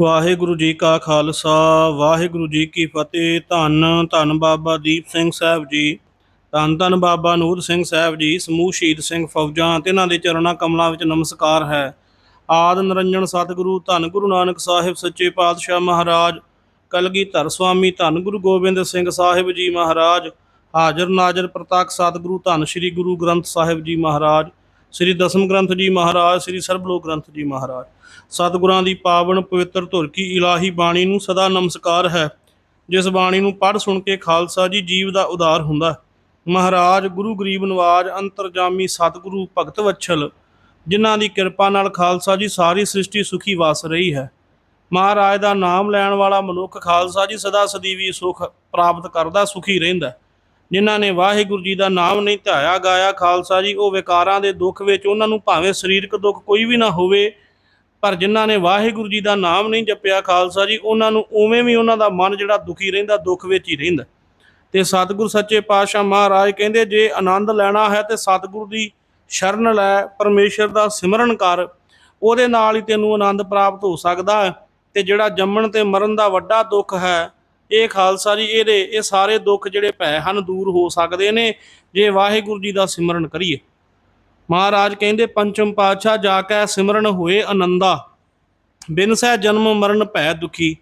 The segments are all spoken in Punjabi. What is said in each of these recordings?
ਵਾਹਿਗੁਰੂ ਜੀ ਕਾ ਖਾਲਸਾ, ਵਾਹਿਗੁਰੂ ਜੀ ਕੀ ਫਤਿਹ। ਧੰਨ ਧੰਨ ਬਾਬਾ ਦੀਪ ਸਿੰਘ ਸਾਹਿਬ ਜੀ। ਧੰਨ ਧੰਨ ਬਾਬਾ ਨੂਰ ਸਿੰਘ ਸਾਹਿਬ ਜੀ, ਸਮੂਹ ਸ਼ਹੀਦ ਸਿੰਘ ਫੌਜਾਂ ਤੇ ਇਹਨਾਂ ਦੇ ਚਰਨਾਂ ਕਮਲਾਂ ਵਿੱਚ ਨਮਸਕਾਰ ਹੈ। ਆਦ ਨਿਰੰਜਨ ਸਤਿਗੁਰੂ, ਧੰਨ ਗੁਰੂ ਨਾਨਕ ਸਾਹਿਬ ਸੱਚੇ ਪਾਤਸ਼ਾਹ ਮਹਾਰਾਜ, ਕਲਗੀਧਰ ਸੁਆਮੀ ਧੰਨ ਗੁਰੂ ਗੋਬਿੰਦ ਸਿੰਘ ਸਾਹਿਬ ਜੀ ਮਹਾਰਾਜ ਹਾਜ਼ਰ ਨਾਜ਼ਰ ਪ੍ਰਤੱਖ ਸਤਿਗੁਰੂ ਧੰਨ ਸ੍ਰੀ ਗੁਰੂ ਗ੍ਰੰਥ ਸਾਹਿਬ ਜੀ ਮਹਾਰਾਜ ਸ੍ਰੀ ਦਸਮ ਗ੍ਰੰਥ ਜੀ ਮਹਾਰਾਜ, ਸ੍ਰੀ ਸਰਬਲੋਕ ਗ੍ਰੰਥ ਜੀ ਮਹਾਰਾਜ। ਸਤਿਗੁਰਾਂ ਦੀ ਪਾਵਨ ਪਵਿੱਤਰ ਧੁਰ ਕੀ ਇਲਾਹੀ ਬਾਣੀ ਨੂੰ ਸਦਾ ਨਮਸਕਾਰ ਹੈ। ਜਿਸ ਬਾਣੀ ਨੂੰ ਪੜ੍ਹ ਸੁਣ ਕੇ ਖਾਲਸਾ ਜੀ ਜੀਵ ਦਾ ਉਦਾਰ ਹੁੰਦਾ ਮਹਾਰਾਜ, ਗੁਰੂ ਗਰੀਬ ਨਵਾਜ, ਅੰਤਰਜਾਮੀ ਸਤਿਗੁਰੂ, ਭਗਤ ਵਛਲ, ਜਿਨ੍ਹਾਂ ਦੀ ਕਿਰਪਾ ਨਾਲ ਖਾਲਸਾ ਜੀ ਸਾਰੀ ਸ੍ਰਿਸ਼ਟੀ ਸੁਖੀ ਵਸ ਰਹੀ ਹੈ। ਮਹਾਰਾਜ ਦਾ ਨਾਮ ਲੈਣ ਵਾਲਾ ਮਨੁੱਖ ਖਾਲਸਾ ਜੀ ਸਦਾ ਸਦੀਵੀ ਸੁਖ ਪ੍ਰਾਪਤ ਕਰਦਾ, ਸੁਖੀ ਰਹਿੰਦਾ ਜਿਨ੍ਹਾਂ ਨੇ ਵਾਹਿਗੁਰੂ ਜੀ ਦਾ ਨਾਮ ਨਹੀਂ ਧਾਇਆ, ਗਾਇਆ ਖਾਲਸਾ ਜੀ, ਉਹ ਵਿਕਾਰਾਂ ਦੇ ਦੁੱਖ ਵਿੱਚ ਉਹਨਾਂ ਨੂੰ ਭਾਵੇਂ ਸਰੀਰਕ ਦੁੱਖ ਕੋਈ ਵੀ ਨਾ ਹੋਵੇ, ਪਰ ਜਿਨ੍ਹਾਂ ਨੇ ਵਾਹਿਗੁਰੂ ਜੀ ਦਾ ਨਾਮ ਨਹੀਂ ਜਪਿਆ ਖਾਲਸਾ ਜੀ, ਉਹਨਾਂ ਨੂੰ ਉਵੇਂ ਵੀ ਉਹਨਾਂ ਦਾ ਮਨ ਜਿਹੜਾ ਦੁਖੀ ਰਹਿੰਦਾ, ਦੁੱਖ ਵਿੱਚ ਹੀ ਰਹਿੰਦਾ। ਤੇ ਸਤਿਗੁਰ ਸੱਚੇ ਪਾਤਸ਼ਾਹ ਮਹਾਰਾਜ ਕਹਿੰਦੇ, ਜੇ ਆਨੰਦ ਲੈਣਾ ਹੈ ਤੇ ਸਤਿਗੁਰ ਦੀ ਸ਼ਰਨ ਲੈ, ਪਰਮੇਸ਼ਰ ਦਾ ਸਿਮਰਨ ਕਰ, ਉਹਦੇ ਨਾਲ ਹੀ ਤੈਨੂੰ ਆਨੰਦ ਪ੍ਰਾਪਤ ਹੋ ਸਕਦਾ ਹੈ। ਤੇ ਜਿਹੜਾ ਜੰਮਣ ਤੇ ਮਰਨ ਦਾ ਵੱਡਾ ਦੁੱਖ ਹੈ ਇਹ ਖਾਲਸਾ ਜੀ, ਇਹਦੇ, ਇਹ ਸਾਰੇ ਦੁੱਖ ਜਿਹੜੇ ਭੈ ਹਨ ਦੂਰ ਹੋ ਸਕਦੇ ਨੇ, ਜੇ ਵਾਹਿਗੁਰੂ ਜੀ ਦਾ ਸਿਮਰਨ ਕਰੀਏ। ਮਹਾਰਾਜ ਕਹਿੰਦੇ, ਪੰਚਮ ਪਾਤਸ਼ਾਹ ਜਾ ਕੇ ਸਿਮਰਨ ਹੋਏ ਆਨੰਦਾ ਬਿਨ ਸਹਿ ਜਨਮ ਮਰਨ ਭੈ ਦੁਖੀ।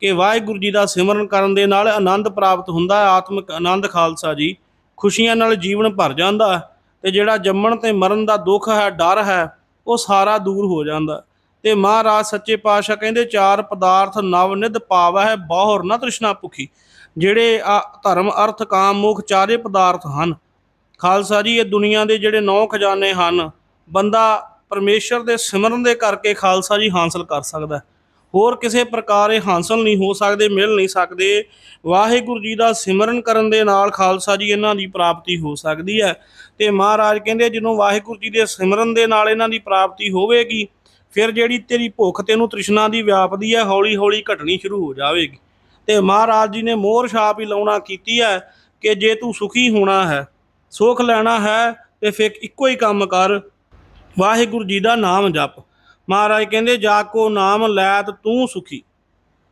ਕਿ ਵਾਹਿਗੁਰੂ ਜੀ ਦਾ ਸਿਮਰਨ ਕਰਨ ਦੇ ਨਾਲ ਆਨੰਦ ਪ੍ਰਾਪਤ ਹੁੰਦਾ ਹੈ ਆਤਮਿਕ ਆਨੰਦ ਖਾਲਸਾ ਜੀ, ਖੁਸ਼ੀਆਂ ਨਾਲ ਜੀਵਨ ਭਰ ਜਾਂਦਾ, ਤੇ ਜਿਹੜਾ ਜੰਮਣ ਤੇ ਮਰਨ ਦਾ ਦੁੱਖ ਹੈ, ਡਰ ਹੈ, ਉਹ ਸਾਰਾ ਦੂਰ ਹੋ ਜਾਂਦਾ। ਤੇ ਮਹਾਰਾਜ ਸੱਚੇ ਪਾਤਸ਼ਾਹ ਕਹਿੰਦੇ ਚਾਰ ਪਦਾਰਥ ਨਵ ਨਿਧ ਪਾਵਹਿ ਬਾਹਰ ਨਾ ਤ੍ਰਿਸ਼ਨਾ ਭੁਖੀ, ਜਿਹੜੇ ਆ ਧਰਮ, ਅਰਥ, ਕਾਮ, ਮੁਖ ਚਾਰੇ ਪਦਾਰਥ ਹਨ। ਖਾਲਸਾ ਜੀ, ਇਹ ਦੁਨੀਆ ਦੇ ਜਿਹੜੇ ਨੌ ਖਜ਼ਾਨੇ ਹਨ, ਬੰਦਾ ਪਰਮੇਸ਼ਰ ਦੇ ਸਿਮਰਨ ਦੇ ਕਰਕੇ ਖਾਲਸਾ ਜੀ ਹਾਸਲ ਕਰ ਸਕਦਾ ਹੋਰ ਕਿਸੇ ਪ੍ਰਕਾਰ ਇਹ ਹਾਸਲ ਨਹੀਂ ਹੋ ਸਕਦੇ, ਮਿਲ ਨਹੀਂ ਸਕਦੇ। ਵਾਹਿਗੁਰੂ ਜੀ ਦਾ ਸਿਮਰਨ ਕਰਨ ਦੇ ਨਾਲ ਖਾਲਸਾ ਜੀ ਇਹਨਾਂ ਦੀ ਪ੍ਰਾਪਤੀ ਹੋ ਸਕਦੀ ਹੈ। ਤੇ ਮਹਾਰਾਜ ਕਹਿੰਦੇ, ਜਦੋਂ ਵਾਹਿਗੁਰੂ ਜੀ ਦੇ ਸਿਮਰਨ ਦੇ ਨਾਲ ਇਹਨਾਂ ਦੀ ਪ੍ਰਾਪਤੀ ਹੋਵੇਗੀ ਫਿਰ ਜਿਹੜੀ ਤੇਰੀ ਭੁੱਖ ਤੈਨੂੰ ਤ੍ਰਿਸ਼ਨਾ ਦੀ ਵਿਆਪਦੀ ਹੈ ਹੌਲੀ ਹੌਲੀ ਘਟਣੀ ਸ਼ੁਰੂ ਹੋ ਜਾਵੇਗੀ। ਤੇ ਮਹਾਰਾਜ ਜੀ ਨੇ ਮੋਹਰ ਛਾਪ ਹੀ ਲਾਉਣਾ ਕੀਤੀ ਹੈ ਕਿ ਜੇ ਤੂੰ ਸੁਖੀ ਹੋਣਾ ਹੈ, ਸੁਖ ਲੈਣਾ ਹੈ, ਤੇ ਫਿਰ ਇੱਕੋ ਹੀ ਕੰਮ ਕਰ। ਵਾਹਿਗੁਰੂ ਜੀ ਦਾ ਨਾਮ ਜਪ। ਮਹਾਰਾਜ ਕਹਿੰਦੇ, ਜਾ ਕੋ ਨਾਮ ਲੈਤ ਤੂੰ ਸੁਖੀ।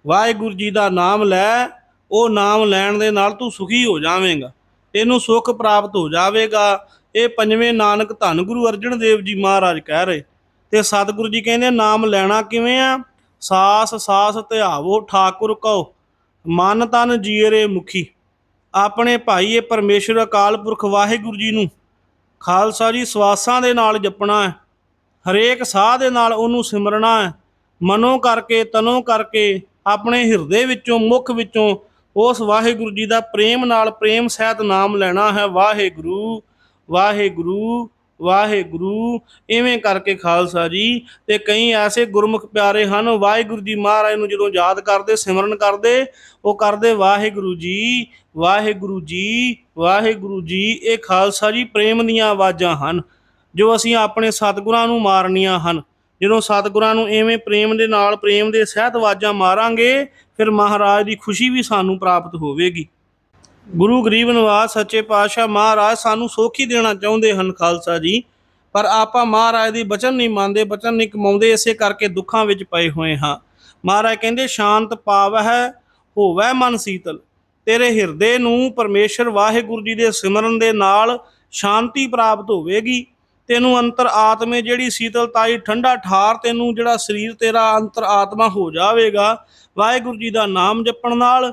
ਵਾਹਿਗੁਰੂ ਜੀ ਦਾ ਨਾਮ ਲੈ, ਉਹ ਨਾਮ ਲੈਣ ਦੇ ਨਾਲ ਤੂੰ ਸੁਖੀ ਹੋ ਜਾਵੇਂਗਾ। ਤੈਨੂੰ ਸੁਖ ਪ੍ਰਾਪਤ ਹੋ ਜਾਵੇਗਾ। ਇਹ ਪੰਜਵੇਂ ਨਾਨਕ ਧੰਨ ਗੁਰੂ ਅਰਜਨ ਦੇਵ ਜੀ ਮਹਾਰਾਜ ਕਹਿ ਰਹੇ। ਤੇ ਸਤਿਗੁਰੂ ਜੀ ਕਹਿੰਦੇ ਨਾਮ ਲੈਣਾ ਕਿਵੇਂ ਆ? ਸਾਸ ਸਾਸ ਧਿਆਵੋ, ਠਾਕੁਰ ਕਉ, ਮਨ ਤਨ ਜੀਰੇ ਮੁਖੀ। ਆਪਣੇ ਭਾਈ ਇਹ ਪਰਮੇਸ਼ਰ ਅਕਾਲ ਪੁਰਖ ਵਾਹਿਗੁਰੂ ਜੀ ਨੂੰ ਖਾਲਸਾ ਜੀ ਸਵਾਸਾਂ ਦੇ ਨਾਲ ਜਪਣਾ ਹੈ, ਹਰੇਕ ਸਾਹ ਦੇ ਨਾਲ ਉਹਨੂੰ ਸਿਮਰਨਾ ਹੈ, ਮਨੋਂ ਕਰਕੇ, ਤਨੋਂ ਕਰਕੇ, ਆਪਣੇ ਹਿਰਦੇ ਵਿੱਚੋਂ, ਮੁਖ ਵਿੱਚੋਂ ਉਸ ਵਾਹਿਗੁਰੂ ਜੀ ਦਾ ਪ੍ਰੇਮ ਨਾਲ ਪ੍ਰੇਮ ਸਹਿਤ ਨਾਮ ਲੈਣਾ ਹੈ ਵਾਹਿਗੁਰੂ ਵਾਹਿਗੁਰੂ। ਵਾਹਿਗੁਰੂ, ਇਵੇਂ ਕਰਕੇ ਖਾਲਸਾ ਜੀ, ਤੇ ਕਈ ਐਸੇ ਗੁਰਮੁਖ ਪਿਆਰੇ ਹਨ, ਵਾਹਿਗੁਰੂ ਜੀ ਮਹਾਰਾਜ ਨੂੰ ਜਦੋਂ ਯਾਦ ਕਰਦੇ, ਸਿਮਰਨ ਕਰਦੇ, ਉਹ ਕਰਦੇ ਵਾਹਿਗੁਰੂ ਜੀ ਵਾਹਿਗੁਰੂ ਜੀ ਵਾਹਿਗੁਰੂ ਜੀ, ਇਹ ਖਾਲਸਾ ਜੀ ਪ੍ਰੇਮ ਦੀਆਂ ਆਵਾਜ਼ਾਂ ਹਨ, ਜੋ ਅਸੀਂ ਆਪਣੇ ਸਤਿਗੁਰਾਂ ਨੂੰ ਮਾਰਨੀਆਂ ਹਨ, ਜਦੋਂ ਸਤਿਗੁਰਾਂ ਨੂੰ ਐਵੇਂ ਪ੍ਰੇਮ ਦੇ ਨਾਲ, ਪ੍ਰੇਮ ਦੇ ਸਹਿਤ ਆਵਾਜ਼ਾਂ ਮਾਰਾਂਗੇ, ਫਿਰ ਮਹਾਰਾਜ ਦੀ ਖੁਸ਼ੀ ਵੀ ਸਾਨੂੰ ਪ੍ਰਾਪਤ ਹੋਵੇਗੀ। ਗੁਰੂ ਗਰੀਬ ਨਿਵਾਸ, ਸੱਚੇ ਪਾਤਸ਼ਾਹ ਮਹਾਰਾਜ ਸਾਨੂੰ ਸੁੱਖ ਦੇਣਾ ਚਾਹੁੰਦੇ ਹਨ ਖਾਲਸਾ ਜੀ। ਪਰ ਆਪਾਂ ਮਹਾਰਾਜ ਦੀ ਬਚਨ ਨਹੀਂ ਮੰਨਦੇ, ਬਚਨ ਨਹੀਂ ਕਮਾਉਂਦੇ, ਇਸੇ ਕਰਕੇ ਦੁੱਖਾਂ ਵਿੱਚ ਪਏ ਹੋਏ ਹਾਂ। ਮਹਾਰਾਜ ਕਹਿੰਦੇ, ਸ਼ਾਂਤ ਪਾਵਹਿ ਹੋਵੈ ਮਨ ਸੀਤਲ। ਤੇਰੇ ਹਿਰਦੇ ਨੂੰ ਪਰਮੇਸ਼ਰ ਵਾਹਿਗੁਰੂ ਜੀ ਦੇ ਸਿਮਰਨ ਦੇ ਨਾਲ ਸ਼ਾਂਤੀ ਪ੍ਰਾਪਤ ਹੋਵੇਗੀ। ਤੈਨੂੰ ਅੰਤਰ ਆਤਮੇ ਜਿਹੜੀ ਸੀਤਲਤਾਈ ਠੰਡਾ ਠਾਰ ਤੈਨੂੰ ਜਿਹੜਾ ਸਰੀਰ ਤੇਰਾ ਅੰਤਰ ਆਤਮਾ ਹੋ ਜਾਵੇਗਾ। ਵਾਹਿਗੁਰੂ ਜੀ ਦਾ ਨਾਮ ਜਪਣ ਨਾਲ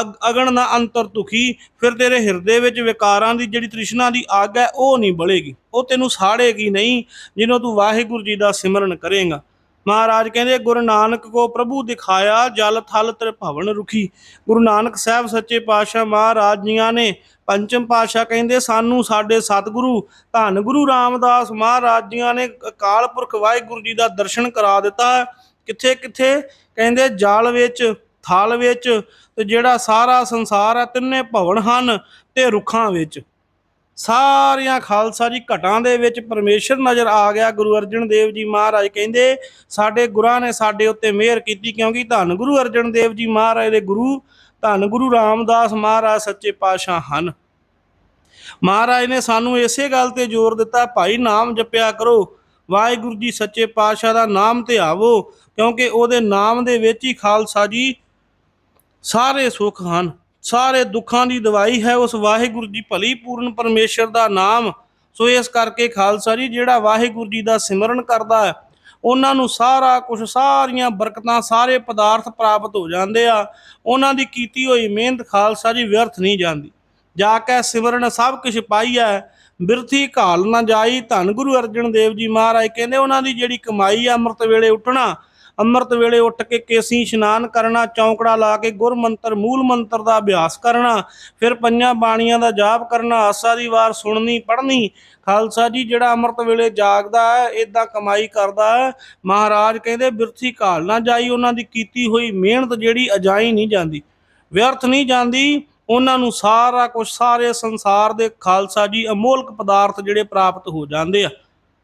ਅਗਣ ਨਾ ਅੰਤਰ ਤੁਖੀ ਫਿਰ ਤੇਰੇ ਹਿਰਦੇ ਵਿੱਚ ਵਿਕਾਰਾਂ ਦੀ ਜਿਹੜੀ ਤ੍ਰਿਸ਼ਨਾ ਦੀ ਅੱਗ ਹੈ, ਉਹ ਨਹੀਂ ਬਲੇਗੀ। ਉਹ ਤੈਨੂੰ ਸਾੜੇਗੀ ਨਹੀਂ ਜਦੋਂ ਤੂੰ ਵਾਹਿਗੁਰੂ ਜੀ ਦਾ ਸਿਮਰਨ ਕਰੇਗਾ। ਮਹਾਰਾਜ ਕਹਿੰਦੇ, ਗੁਰੂ ਨਾਨਕ ਕੋ ਪ੍ਰਭੂ ਦਿਖਾਇਆ, ਜਲ ਥਲ ਤ੍ਰਿ ਭਵਨ ਰੁਖੀ। ਗੁਰੂ ਨਾਨਕ ਸਾਹਿਬ ਸੱਚੇ ਪਾਤਸ਼ਾਹ ਮਹਾਰਾਜ ਜੀਆਂ ਨੇ ਪੰਚਮ ਪਾਤਸ਼ਾਹ ਕਹਿੰਦੇ, ਸਾਨੂੰ ਸਾਡੇ ਸਤਿਗੁਰੂ, ਧੰਨ ਗੁਰੂ ਰਾਮਦਾਸ ਮਹਾਰਾਜ ਜੀਆਂ ਨੇ ਅਕਾਲ ਪੁਰਖ ਵਾਹਿਗੁਰੂ ਜੀ ਦਾ ਦਰਸ਼ਨ ਕਰਾ ਦਿੱਤਾ ਹੈ। ਕਿੱਥੇ ਕਿੱਥੇ ਕਹਿੰਦੇ, ਜਲ ਵਿੱਚ ਥਲ ਵਿੱਚ ਤੇ ਜਿਹੜਾ ਸਾਰਾ ਸੰਸਾਰ ਹੈ ਤਿੰਨੇ ਭਵਨ ਹਨ ਤੇ ਰੁੱਖਾਂ ਵਿੱਚ। ਸਾਰੀਆਂ ਖਾਲਸਾ ਜੀ ਘਟਾਂ ਦੇ ਵਿੱਚ ਪਰਮੇਸ਼ਰ ਨਜ਼ਰ ਆ ਗਿਆ। ਗੁਰੂ ਅਰਜਨ ਦੇਵ ਜੀ ਮਹਾਰਾਜ ਕਹਿੰਦੇ, ਸਾਡੇ ਗੁਰਾਂ ਨੇ ਸਾਡੇ ਉੱਤੇ ਮਿਹਰ ਕੀਤੀ ਕਿਉਂਕਿ ਧੰਨ ਗੁਰੂ ਅਰਜਨ ਦੇਵ ਜੀ ਮਹਾਰਾਜ ਦੇ ਗੁਰੂ, ਧੰਨ ਗੁਰੂ ਰਾਮਦਾਸ ਮਹਾਰਾਜ ਸੱਚੇ ਪਾਤਸ਼ਾਹ ਹਨ। ਮਹਾਰਾਜ ਨੇ ਸਾਨੂੰ ਇਸੇ ਗੱਲ ਤੇ ਜ਼ੋਰ ਦਿੱਤਾ, ਭਾਈ ਨਾਮ ਜਪਿਆ ਕਰੋ। ਵਾਹਿਗੁਰੂ ਜੀ ਸੱਚੇ ਪਾਤਸ਼ਾਹ ਦਾ ਨਾਮ ਧਿਆਵੋ ਕਿਉਂਕਿ ਉਹਦੇ ਨਾਮ ਦੇ ਵਿੱਚ ਹੀ ਖਾਲਸਾ ਜੀ ਸਾਰੇ ਸੁੱਖ ਹਨ, ਸਾਰੇ ਦੁੱਖਾਂ ਦੀ ਦਵਾਈ ਹੈ ਉਸ ਵਾਹਿਗੁਰੂ ਜੀ ਭਲੀ ਪੂਰਨ ਪਰਮੇਸ਼ਰ ਦਾ ਨਾਮ। ਸੋ ਇਸ ਕਰਕੇ ਖਾਲਸਾ ਜੀ, ਜਿਹੜਾ ਵਾਹਿਗੁਰੂ ਜੀ ਦਾ ਸਿਮਰਨ ਕਰਦਾ ਹੈ, ਉਹਨਾਂ ਨੂੰ ਸਾਰਾ ਕੁਝ ਸਾਰੀਆਂ ਬਰਕਤਾਂ, ਸਾਰੇ ਪਦਾਰਥ ਪ੍ਰਾਪਤ ਹੋ ਜਾਂਦੇ ਆ। ਉਹਨਾਂ ਦੀ ਕੀਤੀ ਹੋਈ ਮਿਹਨਤ ਖਾਲਸਾ ਜੀ ਵਿਅਰਥ ਨਹੀਂ ਜਾਂਦੀ। ਜਾ ਕੇ ਸਿਮਰਨ ਸਭ ਕੁਝ ਪਾਈਐ ਬਿਰਥੀ ਘਾਲ ਨਾ ਜਾਈ, ਧੰਨ ਗੁਰੂ ਅਰਜਨ ਦੇਵ ਜੀ ਮਹਾਰਾਜ ਕਹਿੰਦੇ, ਉਹਨਾਂ ਦੀ ਜਿਹੜੀ ਕਮਾਈ ਆ, ਅੰਮ੍ਰਿਤ ਵੇਲੇ ਉੱਠਣਾ ਅੰਮ੍ਰਿਤ ਵੇਲੇ ਉੱਠ ਕੇ ਕੇਸੀ ਇਸ਼ਨਾਨ ਕਰਨਾ, ਚੌਂਕੜਾ ਲਾ ਕੇ ਗੁਰ ਮੰਤਰ, ਮੂਲ ਮੰਤਰ ਦਾ ਅਭਿਆਸ ਕਰਨਾ, ਫਿਰ ਪੰਜਾਂ ਬਾਣੀਆਂ ਦਾ ਜਾਪ ਕਰਨਾ, ਆਸਾ ਦੀ ਵਾਰ ਸੁਣਨੀ, ਪੜ੍ਹਨੀ। ਖਾਲਸਾ ਜੀ, ਜਿਹੜਾ ਅੰਮ੍ਰਿਤ ਵੇਲੇ ਜਾਗਦਾ ਹੈ ਇਦਾਂ ਕਮਾਈ ਕਰਦਾ ਹੈ। ਮਹਾਰਾਜ ਕਹਿੰਦੇ, ਬਿਰਥੀ ਕਾਲ ਨਾ ਜਾਈ, ਉਹਨਾਂ ਦੀ ਕੀਤੀ ਹੋਈ ਮਿਹਨਤ ਜਿਹੜੀ ਅਜਾਈ ਨਹੀਂ ਜਾਂਦੀ। ਵਿਅਰਥ ਨਹੀਂ ਜਾਂਦੀ, ਉਹਨਾਂ ਨੂੰ ਸਾਰਾ ਕੁਝ ਸਾਰੇ ਸੰਸਾਰ ਦੇ ਖਾਲਸਾ ਜੀ ਅਮੋਲਕ ਪਦਾਰਥ ਜਿਹੜੇ ਪ੍ਰਾਪਤ ਹੋ ਜਾਂਦੇ ਆ।